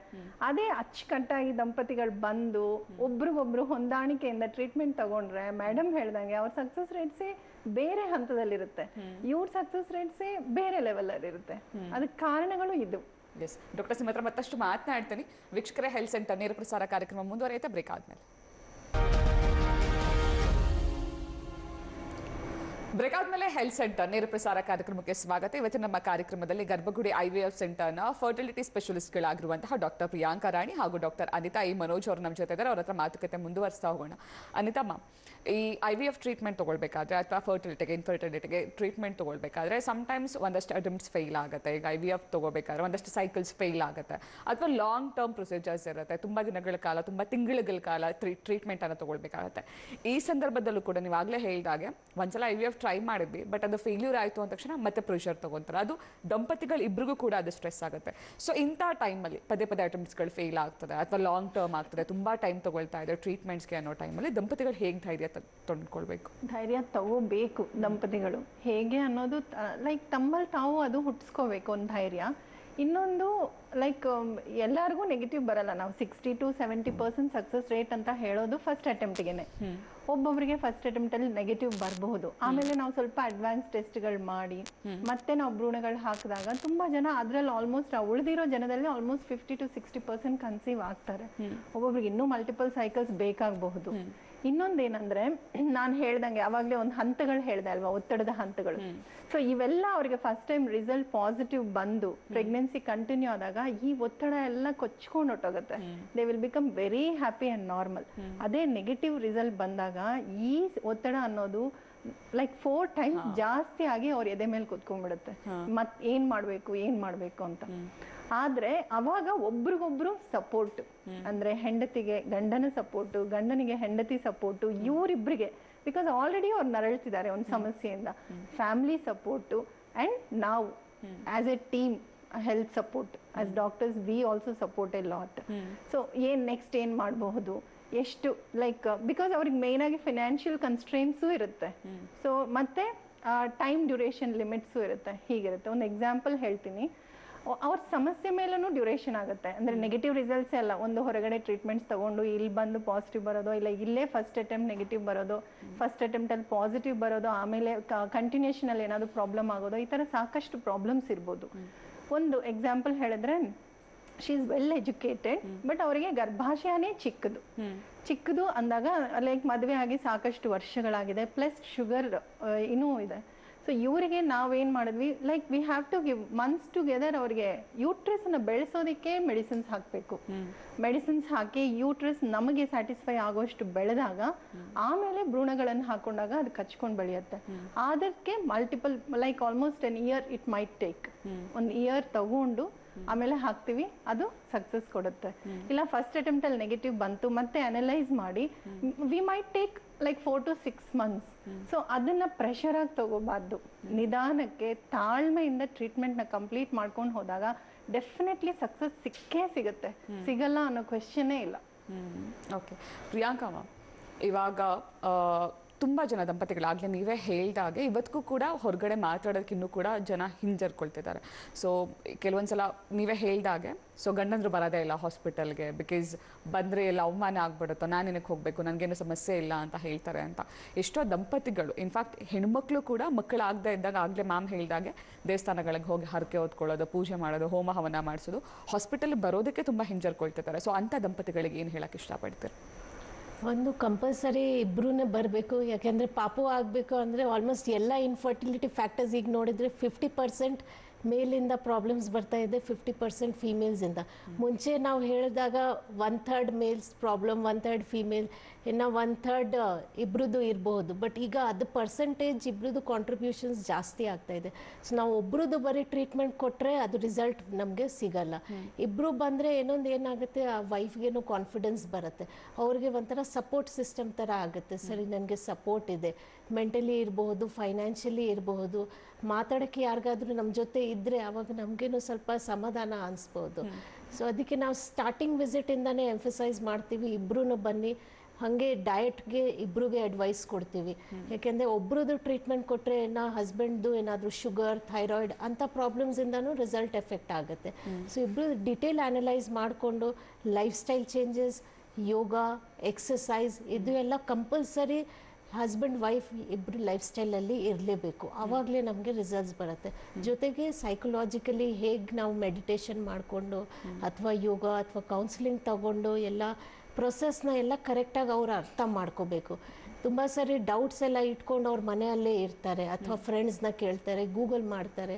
[SPEAKER 3] ಅದೇ ಅಚ್ಚುಕಟ್ಟಾಗಿ ದಂಪತಿಗಳು ಬಂದು ಒಬ್ರಿಗೊಬ್ರು ಹೊಂದಾಣಿಕೆಯಿಂದ ಟ್ರೀಟ್ಮೆಂಟ್ ತಗೊಂಡ್ರೆ ಮೇಡಮ್ ಹೇಳ್ದಂಗೆ ಅವ್ರ ಸಕ್ಸಸ್ ರೇಟ್ಸೇ ಬೇರೆ ಹಂತದಲ್ಲಿರುತ್ತೆ. ಇವ್ರ ಸಕ್ಸಸ್ ರೇಟ್ಸೇ ಬೇರೆ ಲೆವೆಲ್ ಅಲ್ಲಿ ಇರುತ್ತೆ ಅದಕ್ಕೆ ಕಾರಣಗಳು ಇದು.
[SPEAKER 1] ಎಸ್ ಡಾಕ್ಟರ್ ಸಿಂಹ ಹತ್ರ ಮತ್ತಷ್ಟು ಮಾತನಾಡ್ತೀನಿ. ವೀಕ್ಷಕರ ಹೆಲ್ತ್ ಸೆಂಟರ್ ನೇರ ಪ್ರಸಾರ ಕಾರ್ಯಕ್ರಮ ಮುಂದುವರಿಯುತ್ತೆ. ಬ್ರೇಕ್ ಆದ್ಮೇಲೆ. ಬ್ರೇಕ್ ಆದ್ಮೇಲೆ ಹೆಲ್ತ್ ಸೆಂಟರ್ ನೇರ ಪ್ರಸಾರ ಕಾರ್ಯಕ್ರಮಕ್ಕೆ ಸ್ವಾಗತ. ಇವತ್ತು ನಮ್ಮ ಕಾರ್ಯಕ್ರಮದಲ್ಲಿ ಗರ್ಭಗುಡಿ ಐವಿಎಫ್ ಸೆಂಟರ್ನ ಫರ್ಟಿಲಿಟಿ ಸ್ಪೆಷಲಿಸ್ಟ್ಗಳಾಗಿರುವಂತಹ ಡಾಕ್ಟರ್ ಪ್ರಿಯಾಂಕಾ ರಾಣಿ ಹಾಗೂ ಡಾಕ್ಟರ್ ಅನಿತಾ ಈ ಮನೋಜ್ ಅವರು ನಮ್ಮ ಜೊತೆ ಇದ್ದಾರೆ. ಅವ್ರ ಹತ್ರ ಮಾತುಕತೆ ಮುಂದುವರಿಸ್ತಾ ಹೋಗೋಣ. ಅನಿತಾ ಮಾ ಈ ಐ ವಿ ಎಫ್ ಟ್ರೀಟ್ಮೆಂಟ್ ತೊಗೊಳ್ಬೇಕಾದ್ರೆ ಅಥವಾ ಫರ್ಟಿಲಿಟಿಗೆ, ಇನ್ಫರ್ಟಿಲಿಟಿಗೆ ಟ್ರೀಟ್ಮೆಂಟ್ ತೊಗೊಳ್ಬೇಕಾದ್ರೆ ಸಮ್ಟೈಮ್ಸ್ ಒಂದಷ್ಟು ಅಟೆಂಪ್ಟ್ಸ್ ಫೇಲ್ ಆಗುತ್ತೆ. ಈಗ ಐ ವಿ ಎಫ್ ತೊಗೋಬೇಕಾದ್ರೆ ಒಂದಷ್ಟು ಸೈಕಲ್ಸ್ ಫೇಲ್ ಆಗುತ್ತೆ. ಅಥವಾ ಲಾಂಗ್ ಟರ್ಮ್ ಪ್ರೊಸೀಜರ್ಸ್ ಇರುತ್ತೆ. ತುಂಬ ದಿನಗಳ ಕಾಲ, ತುಂಬ ತಿಂಗಳುಗಳ ಕಾಲ ಟ್ರೀಟ್ಮೆಂಟ್ ಅನ್ನು ತೊಗೊಳ್ಬೇಕಾಗತ್ತೆ. ಈ ಸಂದರ್ಭದಲ್ಲೂ ಕೂಡ ನೀವು ಆಗಲೇ ಹೇಳಿದಾಗೆ ಒಂದ್ಸಲ ಐ ವಿ ಎಫ್ ಟ್ರೈ ಮಾಡಿದ್ವಿ ಬಟ್ ಅದು ಫೇಲ್ಯೂರ್ ಆಯಿತು ಅಂದ ತಕ್ಷಣ ಮತ್ತೆ ಪ್ರೆಷರ್ ತೊಗೊಂತಾರೆ. ಅದು ದಂಪತಿಗಳು ಇಬ್ಬರಿಗೂ ಕೂಡ ಅದು ಸ್ಟ್ರೆಸ್ ಆಗುತ್ತೆ. ಸೊ ಇಂಥ ಟೈಮಲ್ಲಿ ಪದೇ ಪದೇ ಅಟೆಂಪ್ಟ್ಸ್ಗಳು ಫೇಲ್ ಆಗ್ತದೆ, ಅಥವಾ ಲಾಂಗ್ ಟರ್ಮ್ ಆಗ್ತದೆ, ತುಂಬ ಟೈಮ್ ತೊಗೊಳ್ತಾ ಇದೆ ಟ್ರೀಟ್ಮೆಂಟ್ಸ್ಗೆ ಅನ್ನೋ ಟೈಮಲ್ಲಿ ದಂಪತಿಗಳು ಹೇಗೆ ಧೈರ್ಯ ತ-
[SPEAKER 3] ಧೈರ್ಯ ತಗೋಬೇಕು ದಂಪತಿಗಳು. ಹೇಗೆ ಅನ್ನೋದು ಲೈಕ್ ತಮ್ಮಲ್ಲಿ ತಾವು ಅದು ಹುಟ್ಟಿಸ್ಕೋಬೇಕು ಒಂದು ಧೈರ್ಯ. ಇನ್ನೊಂದು ಲೈಕ್ ಎಲ್ಲರಿಗೂ ನೆಗೆಟಿವ್ ಬರಲ್ಲ. ನಾವು sixty to seventy percent success rate ಅಂತ ಹೇಳೋದು ಫಸ್ಟ್ ಅಟೆಂಪ್ಟ್ಗೆನೆ ಒಬ್ಬೊಬ್ಬರಿಗೆ ಫಸ್ಟ್ ಅಟೆಂಪ್ಟ್ ಅಲ್ಲಿ ನೆಗೆಟಿವ್ ಬರಬಹುದು. ಆಮೇಲೆ ನಾವು ಸ್ವಲ್ಪ ಅಡ್ವಾನ್ಸ್ ಟೆಸ್ಟ್ಗಳು ಮಾಡಿ ಮತ್ತೆ ನಾವು ಭ್ರೂಣಗಳು ಹಾಕಿದಾಗ ತುಂಬಾ ಜನ ಅದ್ರಲ್ಲಿ ಆಲ್ಮೋಸ್ಟ್ ಉಳಿದಿರೋ ಜನದಲ್ಲಿ almost fifty to sixty percent conceive ಆಗ್ತಾರೆ. ಒಬ್ಬೊಬ್ರಿಗೆ ಇನ್ನೂ ಮಲ್ಟಿಪಲ್ ಸೈಕಲ್ಸ್ ಬೇಕಾಗಬಹುದು. ಇನ್ನೊಂದೇನಂದ್ರೆ ನಾನು ಹೇಳ್ದಂಗೆ ಅವಾಗಲೇ ಒಂದು ಹಂತಗಳು ಹೇಳ್ದೆ ಅಲ್ವಾ ಒತ್ತಡದ ಹಂತಗಳು. ಸೊ ಇವೆಲ್ಲ ಅವರಿಗೆ ಫಸ್ಟ್ ಟೈಮ್ ರಿಸಲ್ಟ್ ಪಾಸಿಟಿವ್ ಬಂದು ಪ್ರೆಗ್ನೆನ್ಸಿ ಕಂಟಿನ್ಯೂ ಆದಾಗ ಈ ಒತ್ತಡ ಎಲ್ಲ ಕೊಚ್ಕೊಂಡು ಹೊಟ್ಟೋಗುತ್ತೆ they will become very happy and normal ಅದೇ ನೆಗೆಟಿವ್ ರಿಸಲ್ಟ್ ಬಂದಾಗ ಈ ಒತ್ತಡ ಅನ್ನೋದು ಲೈಕ್ ಫೋರ್ ಟೈಮ್ಸ್ ಜಾಸ್ತಿ ಆಗಿ ಅವ್ರ ಎದೆ ಮೇಲೆ ಕುತ್ಕೊಂಡ್ಬಿಡುತ್ತೆ. ಮತ್ ಏನ್ ಮಾಡ್ಬೇಕು ಏನ್ ಮಾಡ್ಬೇಕು ಅಂತ. ಆದ್ರೆ ಅವಾಗ ಒಬ್ರಿಗೊಬ್ರು ಸಪೋರ್ಟ್ ಅಂದ್ರೆ ಹೆಂಡತಿಗೆ ಗಂಡನ ಸಪೋರ್ಟು ಗಂಡನಿಗೆ ಹೆಂಡತಿ ಸಪೋರ್ಟು ಇವರಿಬ್ರಿಗೆ. ಬಿಕಾಸ್ ಆಲ್ರೆಡಿ ಅವ್ರು ನರಳ್ತಿದ್ದಾರೆ ಒಂದು ಸಮಸ್ಯೆಯಿಂದ. ಫ್ಯಾಮಿಲಿ ಸಪೋರ್ಟು ಅಂಡ್ ನಾವು as a team health support as doctors we also support a lot so ಏನ್ ನೆಕ್ಸ್ಟ್ ಏನ್ ಮಾಡಬಹುದು? ಎಷ್ಟು ಲೈಕ್ ಬಿಕಾಸ್ ಅವ್ರಿಗೆ ಮೇನ್ ಆಗಿ ಫಿನಾನ್ಷಿಯಲ್ ಕನ್ಸ್ಟ್ರೇನ್ಸು ಇರುತ್ತೆ. ಸೊ ಮತ್ತೆ ಟೈಮ್ ಡ್ಯೂರೇಷನ್ ಲಿಮಿಟ್ಸು ಇರುತ್ತೆ. ಹೀಗಿರುತ್ತೆ. ಒಂದು ಎಕ್ಸಾಂಪಲ್ ಹೇಳ್ತೀನಿ. ಅವ್ರ ಸಮಸ್ಯೆ ಮೇಲೂ ಡ್ಯೂರೇಷನ್ ಆಗುತ್ತೆ. ಅಂದ್ರೆ ನೆಗೆಟಿವ್ ರಿಸಲ್ಟ್ಸ್ ಅಲ್ಲ ಒಂದು ಹೊರಗಡೆ ಟ್ರೀಟ್ಮೆಂಟ್ಸ್ ತಗೊಂಡು ಇಲ್ಲಿ ಬಂದು ಪಾಸಿಟಿವ್ ಬರೋದು ಇಲ್ಲ ಇಲ್ಲೇ ಫಸ್ಟ್ ಅಟೆಂಪ್ಟ್ ನೆಗೆಟಿವ್ ಬರೋದು ಫಸ್ಟ್ ಅಟೆಂಪ್ಟಲ್ಲಿ ಪಾಸಿಟಿವ್ ಬರೋದು ಆಮೇಲೆ ಕಂಟಿನ್ಯೂಷನಲ್ಲಿ ಏನಾದರೂ ಏನಾದ್ರು ಪ್ರಾಬ್ಲಮ್ ಆಗೋದು ಈ ಥರ ಸಾಕಷ್ಟು ಪ್ರಾಬ್ಲಮ್ಸ್ ಇರ್ಬೋದು. ಒಂದು ಎಕ್ಸಾಂಪಲ್ ಹೇಳಿದ್ರೆ she is well educated but ಅವರಿಗೆ ಗರ್ಭಾಶಯನೇ ಚಿಕ್ಕದು. ಚಿಕ್ಕದು ಅಂದಾಗ ಲೈಕ್ ಮದುವೆ ಆಗಿ ಸಾಕಷ್ಟು ವರ್ಷಗಳಾಗಿದೆ ಪ್ಲಸ್ ಶುಗರ್ ಇನ್ನೂ ಇದೆ. ಸೊ ಇವರಿಗೆ ನಾವೇನ್ ಮಾಡಿದ್ವಿ? Like we have to give months together ಅವ್ರಿಗೆ ಯೂಟ್ರಸ್ ಅನ್ನ ಬೆಳೆಸೋದಕ್ಕೆ ಮೆಡಿಸಿನ್ಸ್ ಹಾಕಬೇಕು. ಮೆಡಿಸಿನ್ಸ್ ಹಾಕಿ ಯೂಟ್ರಸ್ ನಮಗೆ ಸ್ಯಾಟಿಸ್ಫೈ ಆಗೋಷ್ಟು ಬೆಳೆದಾಗ ಆಮೇಲೆ ಭ್ರೂಣಗಳನ್ನು ಹಾಕೊಂಡಾಗ ಅದು ಕಚ್ಕೊಂಡು ಬೆಳೆಯುತ್ತೆ. ಅದಕ್ಕೆ multiple like almost an year it might take ಒಂದು ಇಯರ್ ತಗೊಂಡು ಆಮೇಲೆ ಹಾಕ್ತಿವಿ ಅದು ಸಕ್ಸಸ್ ಕೊಡುತ್ತೆ. ಇಲ್ಲ ಫಸ್ಟ್ ಅಟೆಂಪ್ಟ್ ಅಲ್ಲಿ ನೆಗೆಟಿವ್ ಬಂತು ಮತ್ತೆ ಅನಲೈಸ್ ಮಾಡಿ we might take like four to six months so ಅದನ್ನ ಪ್ರೆಷರ್ ಆಗಿ ತಗೋಬಾರ್ದು. ನಿಧಾನಕ್ಕೆ ತಾಳ್ಮೆಯಿಂದ ಟ್ರೀಟ್ಮೆಂಟ್ನ ಕಂಪ್ಲೀಟ್ ಮಾಡ್ಕೊಂಡು ಹೋದಾಗ ಡೆಫಿನೆಟ್ಲಿ ಸಕ್ಸಸ್ ಸಿಕ್ಕೇ ಸಿಗುತ್ತೆ. ಸಿಗಲ್ಲ ಅನ್ನೋ ಕ್ವೆಶನ್ನೇ ಇಲ್ಲ.
[SPEAKER 1] ಓಕೆ ಪ್ರಿಯಾಂಕಾ ಮ್ಯಾಮ್ ಇವಾಗ ತುಂಬ ಜನ ದಂಪತಿಗಳಾಗಲೇ ನೀವೇ ಹೇಳ್ದಾಗೆ ಇವತ್ತಿಗೂ ಕೂಡ ಹೊರಗಡೆ ಮಾತಾಡೋದಕ್ಕೆ ಇನ್ನೂ ಕೂಡ ಜನ ಹಿಂಜರ್ಕೊಳ್ತಿದ್ದಾರೆ. ಸೊ ಕೆಲವೊಂದ್ಸಲ ನೀವೇ ಹೇಳ್ದಾಗೆ ಸೊ ಗಂಡಂದ್ರು ಬರೋದೇ ಇಲ್ಲ ಹಾಸ್ಪಿಟಲ್ಗೆ ಬಿಕಾಸ್ ಬಂದರೆ ಎಲ್ಲ ಅವಮಾನ ಆಗ್ಬಿಡುತ್ತೋ, ನಾನು ನಿನಗೆ ಹೋಗಬೇಕು, ನನಗೇನು ಸಮಸ್ಯೆ ಇಲ್ಲ ಅಂತ ಹೇಳ್ತಾರೆ ಅಂತ. ಎಷ್ಟೋ ದಂಪತಿಗಳು ಇನ್ಫ್ಯಾಕ್ಟ್ ಹೆಣ್ಮಕ್ಳು ಕೂಡ ಮಕ್ಕಳಾಗದೇ ಇದ್ದಾಗ ಆಗಲೇ ಮ್ಯಾಮ್ ಹೇಳ್ದಾಗೆ ದೇವಸ್ಥಾನಗಳಿಗೆ ಹೋಗಿ ಹರಕೆ ಓದ್ಕೊಳ್ಳೋದು ಪೂಜೆ ಮಾಡೋದು, ಹೋಮ ಹವನ ಮಾಡಿಸೋದು ಹಾಸ್ಪಿಟಲ್ ಬರೋದಕ್ಕೆ ತುಂಬ ಹಿಂಜರ್ಕೊಳ್ತಿದ್ದಾರೆ. ಸೊ ಅಂಥ ದಂಪತಿಗಳಿಗೆ ಏನು ಹೇಳೋಕ್ಕೆ ಇಷ್ಟಪಡ್ತೀರಿ?
[SPEAKER 2] ಒಂದು ಕಂಪಲ್ಸರಿ ಇಬ್ಬರೂ ಬರಬೇಕು, ಯಾಕೆಂದರೆ ಪಾಪು ಆಗಬೇಕು ಅಂದರೆ ಆಲ್ಮೋಸ್ಟ್ ಎಲ್ಲ ಇನ್ಫರ್ಟಿಲಿಟಿ ಫ್ಯಾಕ್ಟರ್ಸ್ ಈಗ ನೋಡಿದರೆ ಫಿಫ್ಟಿ ಪರ್ಸೆಂಟ್ ಮೇಲಿಂದ ಪ್ರಾಬ್ಲಮ್ಸ್ ಬರ್ತಾ ಇದೆ ಫಿಫ್ಟಿ ಪರ್ಸೆಂಟ್ ಫೀಮೇಲ್ಸಿಂದ ಮುಂಚೆ ನಾವು ಹೇಳಿದಾಗ one third males problem one third female ಇನ್ನು ಒನ್ ಥರ್ಡ್ ಇಬ್ಬರದ್ದು ಇರಬಹುದು. ಬಟ್ ಈಗ ಅದು ಪರ್ಸೆಂಟೇಜ್ ಇಬ್ಬರದ್ದು ಕಾಂಟ್ರಿಬ್ಯೂಷನ್ಸ್ ಜಾಸ್ತಿ ಆಗ್ತಾ ಇದೆ. ಸೊ ನಾವು ಒಬ್ರದ್ದು ಬರೀ ಟ್ರೀಟ್ಮೆಂಟ್ ಕೊಟ್ಟರೆ ಅದು ರಿಸಲ್ಟ್ ನಮಗೆ ಸಿಗಲ್ಲ. ಇಬ್ಬರು ಬಂದರೆ ಇನ್ನೊಂದು ಏನಾಗುತ್ತೆ, ಆ ವೈಫ್ಗೇನು ಕಾನ್ಫಿಡೆನ್ಸ್ ಬರುತ್ತೆ. ಅವ್ರಿಗೆ ಒಂಥರ ಸಪೋರ್ಟ್ ಸಿಸ್ಟಮ್ ಥರ ಆಗುತ್ತೆ. ಸರಿ, ನನಗೆ ಸಪೋರ್ಟ್ ಇದೆ. ಮೆಂಟಲಿ ಇರಬಹುದು ಫೈನಾನ್ಷಿಯಲಿ ಇರಬಹುದು ಮಾತಾಡೋಕ್ಕೆ ಯಾರಿಗಾದ್ರೂ ನಮ್ಮ ಜೊತೆ ಇದ್ದರೆ ಅವಾಗ ನಮಗೇನು ಸ್ವಲ್ಪ ಸಮಾಧಾನ ಅನಿಸ್ಬೋದು. ಸೊ ಅದಕ್ಕೆ ನಾವು ಸ್ಟಾರ್ಟಿಂಗ್ ವಿಸಿಟಿಂದನೇ ಎಂಫಸೈಸ್ ಮಾಡ್ತೀವಿ ಇಬ್ಬರೂ ಬನ್ನಿ ಹಾಗೆ ಡಯಟ್ಗೆ ಇಬ್ರಿಗೆ ಅಡ್ವೈಸ್ ಕೊಡ್ತೀವಿ. ಯಾಕೆಂದರೆ ಒಬ್ರದ್ದು ಟ್ರೀಟ್ಮೆಂಟ್ ಕೊಟ್ಟರೆ ನಾ ಹಸ್ಬೆಂಡ್ದು ಏನಾದರೂ ಶುಗರ್ ಥೈರಾಯ್ಡ್ ಅಂಥ ಪ್ರಾಬ್ಲಮ್ಸಿಂದನೂ ರಿಸಲ್ಟ್ ಎಫೆಕ್ಟ್ ಆಗುತ್ತೆ. ಸೊ ಇಬ್ಬರು ಡಿಟೇಲ್ ಅನಲೈಸ್ ಮಾಡಿಕೊಂಡು lifestyle changes yoga exercise ಇದು ಎಲ್ಲ ಕಂಪಲ್ಸರಿ ಹಸ್ಬೆಂಡ್ ವೈಫ್ ಇಬ್ಬರು ಲೈಫ್ ಸ್ಟೈಲಲ್ಲಿ ಇರಲೇಬೇಕು. ಆವಾಗಲೇ ನಮಗೆ ರಿಸಲ್ಟ್ಸ್ ಬರುತ್ತೆ. ಜೊತೆಗೆ ಸೈಕಲಾಜಿಕಲಿ ಹೇಗೆ ನಾವು ಮೆಡಿಟೇಷನ್ ಮಾಡಿಕೊಂಡು ಅಥವಾ ಯೋಗ ಅಥವಾ ಕೌನ್ಸಿಲಿಂಗ್ ತಗೊಂಡು ಎಲ್ಲ ಪ್ರೊಸೆಸ್ನ ಎಲ್ಲ ಕರೆಕ್ಟಾಗಿ ಅವ್ರು ಅರ್ಥ ಮಾಡ್ಕೋಬೇಕು. ತುಂಬ ಸರಿ ಡೌಟ್ಸ್ ಎಲ್ಲ ಇಟ್ಕೊಂಡು ಅವ್ರ ಮನೆಯಲ್ಲೇ ಇರ್ತಾರೆ ಅಥವಾ ಫ್ರೆಂಡ್ಸ್ನ ಕೇಳ್ತಾರೆ ಗೂಗಲ್ ಮಾಡ್ತಾರೆ.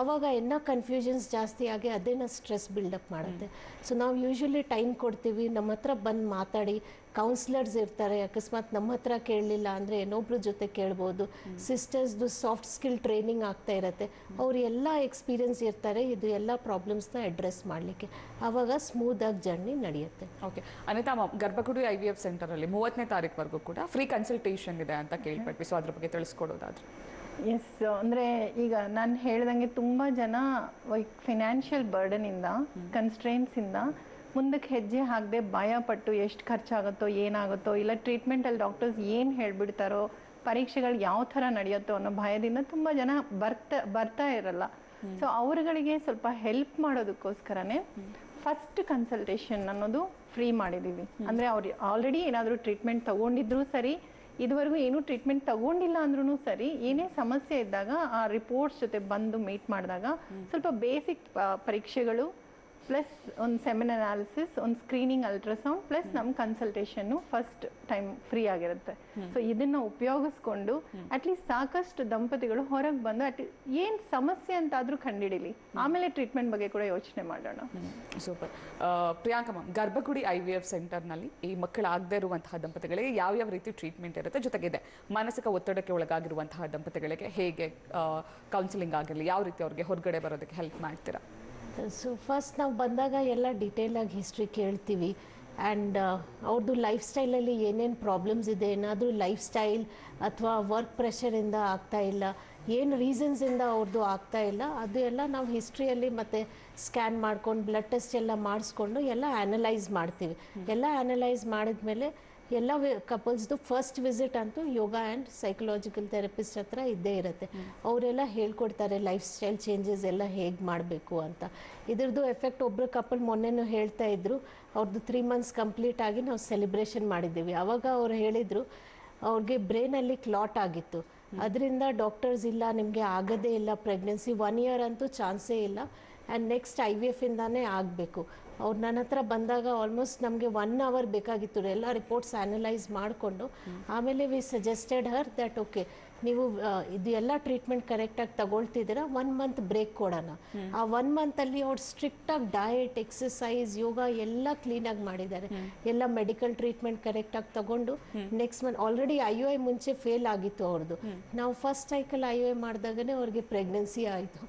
[SPEAKER 2] ಆವಾಗ ಇನ್ನೂ ಕನ್ಫ್ಯೂಷನ್ಸ್ ಜಾಸ್ತಿ ಆಗಿ ಅದೇನ ಸ್ಟ್ರೆಸ್ ಬಿಲ್ಡಪ್ ಮಾಡುತ್ತೆ. ಸೊ ನಾವು ಯೂಶ್ವಲಿ ಟೈಮ್ ಕೊಡ್ತೀವಿ ನಮ್ಮ ಹತ್ರ ಬಂದು ಮಾತಾಡಿ ಕೌನ್ಸಿಲರ್ಸ್ ಇರ್ತಾರೆ ಅಕಸ್ಮಾತ್ ನಮ್ಮ ಹತ್ರ ಕೇಳಲಿಲ್ಲ ಅಂದರೆ ಇನ್ನೊಬ್ರ ಜೊತೆ ಕೇಳ್ಬೋದು. ಸಿಸ್ಟರ್ಸ್ದು ಸಾಫ್ಟ್ ಸ್ಕಿಲ್ ಟ್ರೈನಿಂಗ್ ಆಗ್ತಾ ಇರತ್ತೆ. ಅವ್ರು ಎಲ್ಲ ಎಕ್ಸ್ಪೀರಿಯನ್ಸ್ ಇರ್ತಾರೆ ಇದು ಎಲ್ಲ ಪ್ರಾಬ್ಲಮ್ಸ್ನ ಅಡ್ರೆಸ್ ಮಾಡಲಿಕ್ಕೆ. ಆವಾಗ ಸ್ಮೂದಾಗಿ ಜರ್ನಿ ನಡೆಯುತ್ತೆ.
[SPEAKER 1] Okay Anita Garbhagudi I V F ಸೆಂಟರಲ್ಲಿ ಮೂವತ್ತನೇ ತಾರೀಕುವರೆಗೂ ಕೂಡ ಫ್ರೀ ಕನ್ಸಲ್ಟೇಷನ್ ಇದೆ ಅಂತ ಕೇಳ್ಪಟ್ವಿ. ಸೊ ಅದ್ರ ಬಗ್ಗೆ ತಿಳಿಸ್ಕೊಡೋದಾದ್ರೆ.
[SPEAKER 3] ಎಸ್ ಅಂದರೆ ಈಗ ನಾನು ಹೇಳ್ದಂಗೆ ತುಂಬ ಜನ ಫಿನಾನ್ಷಿಯಲ್ ಬರ್ಡನಿಂದ ಕನ್ಸ್ಟ್ರೈನ್ಸಿಂದ ಮುಂದಕ್ಕೆ ಹೆಜ್ಜೆ ಹಾಕದೆ ಭಯ ಪಟ್ಟು ಎಷ್ಟು ಖರ್ಚಾಗುತ್ತೋ ಏನಾಗುತ್ತೋ ಇಲ್ಲ ಟ್ರೀಟ್ಮೆಂಟಲ್ಲಿ ಡಾಕ್ಟರ್ಸ್ ಏನು ಹೇಳ್ಬಿಡ್ತಾರೋ ಪರೀಕ್ಷೆಗಳು ಯಾವ ಥರ ನಡೆಯುತ್ತೋ ಅನ್ನೋ ಭಯದಿಂದ ತುಂಬ ಜನ ಬರ್ತಾ ಬರ್ತಾ ಇರಲ್ಲ. ಸೊ ಅವ್ರುಗಳಿಗೆ ಸ್ವಲ್ಪ ಹೆಲ್ಪ್ ಮಾಡೋದಕ್ಕೋಸ್ಕರನೇ ಫಸ್ಟ್ ಕನ್ಸಲ್ಟೇಷನ್ ಅನ್ನೋದು ಫ್ರೀ ಮಾಡಿದ್ದೀವಿ ಅಂದರೆ ಅವ್ರು ಆಲ್ರೆಡಿ ಏನಾದರೂ ಟ್ರೀಟ್ಮೆಂಟ್ ತಗೊಂಡಿದ್ರು ಸರಿ ಇದುವರೆಗೂ ಏನೂ ಟ್ರೀಟ್ಮೆಂಟ್ ತಗೊಂಡಿಲ್ಲ ಅಂದ್ರೂ ಸರಿ ಏನೇ ಸಮಸ್ಯೆ ಇದ್ದಾಗ ಆ ರಿಪೋರ್ಟ್ಸ್ ಜೊತೆ ಬಂದು ಮೀಟ್ ಮಾಡಿದಾಗ ಸ್ವಲ್ಪ ಬೇಸಿಕ್ ಪರೀಕ್ಷೆಗಳು ಪ್ಲಸ್ ಒಂದು ಸೆಮಿನ್ ಅನಾಲಿಸಿಸ್ ಒಂದು ಸ್ಕ್ರೀನಿಂಗ್ ಅಲ್ಟ್ರಾಸೌಂಡ್ ಪ್ಲಸ್ ನಮ್ಮ ಕನ್ಸಲ್ಟೇಷನ್ ಫಸ್ಟ್ ಟೈಮ್ ಫ್ರೀ ಆಗಿರುತ್ತೆ. ಸೊ ಇದನ್ನ ಉಪಯೋಗಿಸ್ಕೊಂಡು ಅಟ್ಲೀಸ್ಟ್ ಸಾಕಷ್ಟು ದಂಪತಿಗಳು ಹೊರಗೆ ಬಂದು ಅಟ್ ಏನು ಸಮಸ್ಯೆ ಅಂತಾದರೂ ಕಂಡಿಡೀಲಿ ಆಮೇಲೆ ಟ್ರೀಟ್ಮೆಂಟ್ ಬಗ್ಗೆ ಕೂಡ ಯೋಚನೆ ಮಾಡೋಣ.
[SPEAKER 1] Super. Priyanka ma'am Garbhagudi I V F ಸೆಂಟರ್ನಲ್ಲಿ ಈ ಮಕ್ಕಳಾಗದೇ ಇರುವಂತಹ ದಂಪತಿಗಳಿಗೆ ಯಾವ ಯಾವ ರೀತಿ ಟ್ರೀಟ್ಮೆಂಟ್ ಇರುತ್ತೆ? ಜೊತೆಗಿದೆ ಮಾನಸಿಕ ಒತ್ತಡಕ್ಕೆ ಒಳಗಾಗಿರುವಂತಹ ದಂಪತಿಗಳಿಗೆ ಹೇಗೆ ಕೌನ್ಸಿಲಿಂಗ್ ಆಗಿರಲಿ ಯಾವ ರೀತಿ ಅವ್ರಿಗೆ ಹೊರಗಡೆ ಬರೋದಕ್ಕೆ ಹೆಲ್ಪ್ ಮಾಡ್ತೀರಾ?
[SPEAKER 2] ಸೊ ಫಸ್ಟ್ ನಾವು ಬಂದಾಗ ಎಲ್ಲ ಆಗಿ ಹಿಸ್ಟ್ರಿ ಕೇಳ್ತೀವಿ. ಆ್ಯಂಡ್ ಅವ್ರದ್ದು ಲೈಫ್ ಸ್ಟೈಲಲ್ಲಿ ಏನೇನು ಪ್ರಾಬ್ಲಮ್ಸ್ ಇದೆ, ಏನಾದರೂ ಲೈಫ್ ಸ್ಟೈಲ್ ಅಥವಾ ವರ್ಕ್ ಪ್ರೆಷರಿಂದ ಆಗ್ತಾ ಇಲ್ಲ, ಏನು ರೀಸನ್ಸಿಂದ ಅವ್ರದ್ದು ಆಗ್ತಾ ಇಲ್ಲ, ಅದು ಎಲ್ಲ ನಾವು ಹಿಸ್ಟ್ರಿಯಲ್ಲಿ ಮತ್ತು ಸ್ಕ್ಯಾನ್ ಮಾಡ್ಕೊಂಡು ಬ್ಲಡ್ ಟೆಸ್ಟ್ ಎಲ್ಲ ಮಾಡಿಸ್ಕೊಂಡು ಎಲ್ಲ ಆ್ಯನಲೈಸ್ ಮಾಡ್ತೀವಿ. ಎಲ್ಲ ಆ್ಯನಲೈಸ್ ಮಾಡಿದ್ಮೇಲೆ ಎಲ್ಲ ಕಪಲ್ಸ್ದು ಫಸ್ಟ್ ವಿಸಿಟ್ ಅಂತೂ ಯೋಗ ಆ್ಯಂಡ್ ಸೈಕಲಾಜಿಕಲ್ ಥೆರಪಿಸ್ಟ್ ಹತ್ರ ಇದ್ದೇ ಇರುತ್ತೆ. ಅವರೆಲ್ಲ ಹೇಳ್ಕೊಡ್ತಾರೆ ಲೈಫ್ ಸ್ಟೈಲ್ ಚೇಂಜಸ್ ಎಲ್ಲ ಹೇಗೆ ಮಾಡಬೇಕು ಅಂತ. ಇದ್ರದ್ದು ಎಫೆಕ್ಟ್ ಒಬ್ಬರು ಕಪಲ್ ಮೊನ್ನೆನೂ ಹೇಳ್ತಾ ಇದ್ರು ಅವ್ರದ್ದು ತ್ರೀ ಮಂತ್ಸ್ ಕಂಪ್ಲೀಟ್ ಆಗಿ ನಾವು ಸೆಲೆಬ್ರೇಷನ್ ಮಾಡಿದ್ದೀವಿ. ಆವಾಗ ಅವ್ರು ಹೇಳಿದರು ಅವ್ರಿಗೆ ಬ್ರೈನಲ್ಲಿ ಕ್ಲಾಟ್ ಆಗಿತ್ತು. ಅದರಿಂದ ಡಾಕ್ಟರ್ಸ್ ಇಲ್ಲ ನಿಮಗೆ ಆಗೋದೇ ಇಲ್ಲ ಪ್ರೆಗ್ನೆನ್ಸಿ ಒನ್ ಇಯರ್ ಅಂತೂ ಚಾನ್ಸೇ ಇಲ್ಲ. And next I V F ಇಂದಾನೇ ಆಗಬೇಕು. ಅವ್ರು ನನ್ನ ಹತ್ರ ಬಂದಾಗ ಆಲ್ಮೋಸ್ಟ್ ನಮಗೆ ಒನ್ ಅವರ್ ಬೇಕಾಗಿತ್ತು. ಎಲ್ಲ ರಿಪೋರ್ಟ್ಸ್ ಅನಲೈಸ್ ಮಾಡಿಕೊಂಡು ಆಮೇಲೆ we suggested her that okay ನೀವು ಇದು ಎಲ್ಲ ಟ್ರೀಟ್ಮೆಂಟ್ ಕರೆಕ್ಟಾಗಿ ತಗೊಳ್ತಿದ್ದೀರಾ ಒನ್ ಮಂತ್ ಬ್ರೇಕ್ ಕೊಡೋಣ. ಆ ಒನ್ ಮಂತಲ್ಲಿ ಅವ್ರು ಸ್ಟ್ರಿಕ್ಟಾಗಿ ಡಯಟ್ ಎಕ್ಸಸೈಸ್ ಯೋಗ ಎಲ್ಲ ಕ್ಲೀನಾಗಿ ಮಾಡಿದ್ದಾರೆ. ಎಲ್ಲ ಮೆಡಿಕಲ್ ಟ್ರೀಟ್ಮೆಂಟ್ ಕರೆಕ್ಟಾಗಿ ತಗೊಂಡು next month already I U I ಮುಂಚೆ ಫೇಲ್ ಆಗಿತ್ತು ಅವ್ರದ್ದು ನಾವು first cycle I U I ಮಾಡಿದಾಗನೇ ಅವ್ರಿಗೆ ಪ್ರೆಗ್ನೆನ್ಸಿ ಆಯಿತು.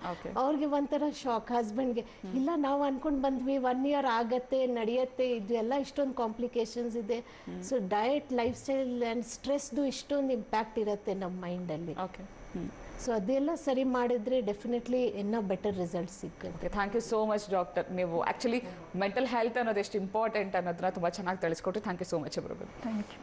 [SPEAKER 2] ಅವ್ರಿಗೆ ಒಂಥರ ಶಾಕ್ ಹಸ್ಬೆಂಡ್ಗೆ ಇಲ್ಲ ನಾವು ಅನ್ಕೊಂಡು ಬಂದ್ವಿ ಒನ್ ಇಯರ್ ಆಗತ್ತೆ ನಡೆಯತ್ತೆ ಇದು ಎಲ್ಲ ಇಷ್ಟೊಂದು ಕಾಂಪ್ಲಿಕೇಶನ್ಸ್ ಇದೆ. So diet lifestyle and ಸ್ಟ್ರೆಸ್ದು ಇಷ್ಟೊಂದು ಇಂಪ್ಯಾಕ್ಟ್ ಇರುತ್ತೆ ನಮ್ಮ ಮೈಂಡಲ್ಲಿ
[SPEAKER 1] ಓಕೆ ಹ್ಞೂ
[SPEAKER 2] ಸೊ ಅದೆಲ್ಲ ಸರಿ ಮಾಡಿದ್ರೆ ಡೆಫಿನೆಟ್ಲಿ ಇನ್ನೂ ಬೆಟರ್ ರಿಸಲ್ಟ್ ಸಿಗುತ್ತೆ
[SPEAKER 1] thank you so much doctor ನೀವು ಆ್ಯಕ್ಚುಲಿ ಮೆಂಟಲ್ ಹೆಲ್ತ್ ಅನ್ನೋದು ಎಷ್ಟು ಇಂಪಾರ್ಟೆಂಟ್ ಅನ್ನೋದನ್ನ ತುಂಬ ಚೆನ್ನಾಗಿ ತಿಳಿಸ್ಕೊಟ್ರಿ. ಥ್ಯಾಂಕ್ ಯು ಸೋ ಮಚ್ ಒಬ್ರು
[SPEAKER 3] ಥ್ಯಾಂಕ್ ಯು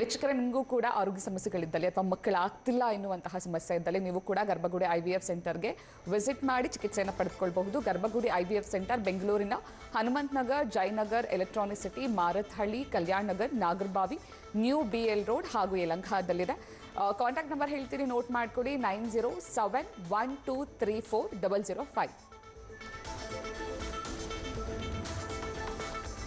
[SPEAKER 1] ವೀಕ್ಷಕರ ನಿಮಗೂ ಕೂಡ ಆರೋಗ್ಯ ಸಮಸ್ಯೆಗಳಿದ್ದಲ್ಲಿ ಅಥವಾ ಮಕ್ಕಳಾಗ್ತಿಲ್ಲ ಎನ್ನುವಂತಹ ಸಮಸ್ಯೆ ಇದ್ದಲ್ಲಿ ನೀವು ಕೂಡ ಗರ್ಭಗುಡಿ ಐ ವಿ ಎಫ್ ಸೆಂಟರ್ಗೆ ವಿಸಿಟ್ ಮಾಡಿ ಚಿಕಿತ್ಸೆಯನ್ನು ಪಡೆದುಕೊಳ್ಬಹುದು. Garbhagudi I V F center ಬೆಂಗಳೂರಿನ Hanumanth Nagar Jayanagar Electronic City Marathahalli Kalyan Nagar Nagarbhavi New B L Road ಹಾಗೂ ಯಲಂಕಾದಲ್ಲಿದೆ. ಕಾಂಟ್ಯಾಕ್ಟ್ ನಂಬರ್ ಹೇಳ್ತೀನಿ ನೋಟ್ ಮಾಡಿಕೊಡಿ nine zero seven one two three four double zero five